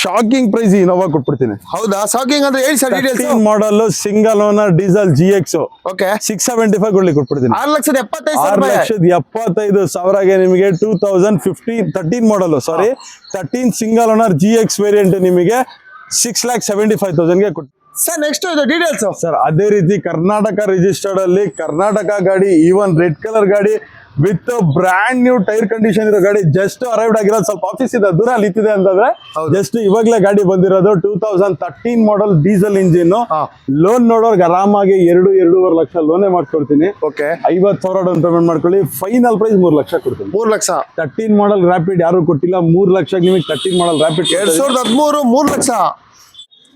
ಶಾಕಿಂಗ್ ಪ್ರೈಸ್ ಇನೋವಾ ಕೊಟ್ಬಿಡ್ತೀನಿ. ಹೌದಾ? ಶಾಕಿಂಗ್ ಅಂದ್ರೆ ಹೇಳಿ sir details model single owner diesel G X okay six seventy five ಕೊಡ್ಲಿ ಕೊಟ್ಬಿಡ್ತೀನಿ. ಆರು ಲಕ್ಷದ ಎಪ್ಪತ್ತೈದು ಸಾವಿರ ಆರು ಲಕ್ಷದ ಎಪ್ಪತ್ತೈದು ಸಾವಿರಗೆ ನಿಮಗೆ two thousand fifteen thirteen model sorry thirteen single owner G X variant ನಿಮಗೆ ಸಿಕ್ಸ್ ಲ್ಯಾಕ್ ಸೆವೆಂಟಿ ಫೈವ್ ತೌಸಂಡ್ಗೆ ಕೊಟ್ಟು ಸರ್ ನೆಕ್ಸ್ಟ್ ಇದು ಡೀಟೇಲ್ಸ್ ಸರ್ ಅದೇ ರೀತಿ ಕರ್ನಾಟಕ ರಿಜಿಸ್ಟರ್ಡ್ ಅಲ್ಲಿ ಕರ್ನಾಟಕ ಗಾಡಿ ಈವನ್ ರೆಡ್ ಕಲರ್ ಗಾಡಿ with brand new tyre condition ಇರೋ ಗಾಡಿ ಜಸ್ಟ್ ಅರೈವ್ಡ್ ಆಗಿರೋದು ಸ್ವಲ್ಪ ಆಫೀಸ್ ಇದೆ ದೂರ ನಿಂತಿದೆ ಅಂತಂದ್ರೆ. ಜಸ್ಟ್ ಇವಾಗಲೇ ಗಾಡಿ ಬಂದಿರೋದು two thousand thirteen model diesel engine loan ನೋಡೋರ್ಗೆ ಆರಾಮಾಗಿ ಎರಡು ಎರಡೂವರೆ ಲಕ್ಷ ಲೋನೇ ಮಾಡ್ಕೊಡ್ತೀನಿ. ಓಕೆ ಐವತ್ತು ಸಾವಿರ ಡೌನ್ ಪೇಮೆಂಟ್ ಮಾಡ್ಕೊಳ್ಳಿ. ಫೈನಲ್ ಪ್ರೈಸ್ ಮೂರು ಲಕ್ಷ ಕೊಡ್ತೀನಿ. ಮೂರು ಲಕ್ಷ. ತರ್ಟೀನ್ ಮಾಡಲ್ ರ್ಯಾಪಿಡ್ ಯಾರು ಕೊಟ್ಟಿಲ್ಲ ಮೂರು ಲಕ್ಷ ನಿಮಗೆ ತರ್ಟೀನ್ ಮಾಡಲ್ ರ್ಯಾಪಿಡ್ ಎರಡ್ ಸಾವಿರದ ಹದಿಮೂರು ಮೂರು ಲಕ್ಷ.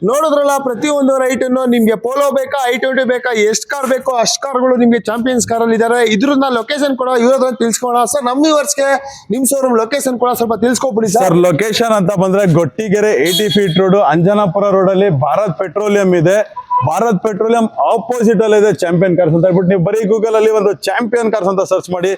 ನೋಡಿದ್ರಲ್ಲ ಪ್ರತಿಯೊಂದು ರೈಟನ್ನು ನಿಮಗೆ ಪೋಲೋ ಬೇಕಾ ಐ ಟ್ವೆಂಟಿ ಬೇಕಾ, ಎಷ್ಟು ಕಾರ್ ಬೇಕೋ ಅಷ್ಟು ಕಾರ್ಗಳು ನಿಮಗೆ ಚಾಂಪಿಯನ್ಸ್ ಕಾರ್ ಅಲ್ಲಿ ಇದಾರೆ. ಇದ್ರನ್ನ ಲೊಕೇಶನ್ ಕೂಡ ಇವ್ರ ತಿಳ್ಸ್ಕೊಳ. ಸರ್ ನಮ್ಮ ಯೂವರ್ಸ್ಗೆ ನಿಮ್ಮ ಶೋರೂಮ್ ಲೊಕೇಶನ್ ಕೂಡ ಸ್ವಲ್ಪ ತಿಳ್ಸ್ಕೊಬಿಡಿ ಸರ್ ಲೊಕೇಶನ್ ಅಂತ ಬಂದ್ರೆ Gottigere eighty feet road Anjanapura road ಅಲ್ಲಿ ಭಾರತ್ ಪೆಟ್ರೋಲಿಯಂ ಇದೆ. ಭಾರತ್ ಪೆಟ್ರೋಲಿಯಂ ಆಪೋಸಿಟ್ ಅಲ್ಲಿ ಇದೆ ಚಾಂಪಿಯನ್ ಕಾರ್ಸ್ ಅಂತ ಹೇಳ್ಬಿಟ್ಟು ನೀವು ಬರೀ ಗೂಗಲ್ ಅಲ್ಲಿ ಒಂದು ಚಾಂಪಿಯನ್ ಕಾರ್ಸ್ ಅಂತ ಸರ್ಚ್ ಮಾಡಿ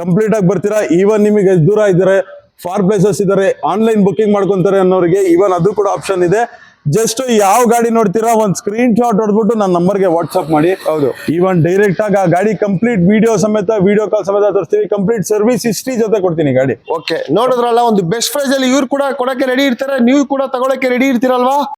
ಕಂಪ್ಲೀಟ್ ಆಗಿ ಬರ್ತೀರಾ. ಈವನ್ ನಿಮಗೆ ದೂರ ಇದ್ದಾರೆ ಫಾರ್ ಪ್ಲೇಸಸ್ ಇದ್ದಾರೆ ಆನ್ಲೈನ್ ಬುಕ್ಕಿಂಗ್ ಮಾಡ್ಕೊಂತಾರೆ ಅನ್ನೋರಿಗೆ ಈವನ್ ಅದು ಕೂಡ ಆಪ್ಷನ್ ಇದೆ. ಜಸ್ಟ್ ಯಾವ ಗಾಡಿ ನೋಡ್ತೀರಾ ಒಂದು ಸ್ಕ್ರೀನ್ ಶಾಟ್ ಹೊಡ್ಬಿಟ್ಟು ನನ್ನ ನಂಬರ್ಗೆ ವಾಟ್ಸ್ಆಪ್ ಮಾಡಿ. ಹೌದು. ಈವನ್ ಡೈರೆಕ್ಟ್ ಆಗಿ ಆ ಗಾಡಿ ಕಂಪ್ಲೀಟ್ ವಿಡಿಯೋ ಸಮೇತ ವಿಡಿಯೋ ಕಾಲ್ ಸಮೇತ ತೋರಿಸ್ತೀವಿ. ಕಂಪ್ಲೀಟ್ ಸರ್ವಿಸ್ ಹಿಸ್ಟ್ರಿ ಜೊತೆ ಕೊಡ್ತೀನಿ ಗಾಡಿ. ಓಕೆ ನೋಡಿದ್ರಲ್ಲ ಒಂದು ಬೆಸ್ಟ್ ಪ್ರೈಸ್ ಅಲ್ಲಿ ಇವ್ರು ಕೂಡ ಕೊಡಕ್ಕೆ ರೆಡಿ ಇರ್ತಾರೆ ನೀವು ಕೂಡ ತಗೊಳಕ್ಕೆ ರೆಡಿ ಇರ್ತೀರಲ್ವಾ?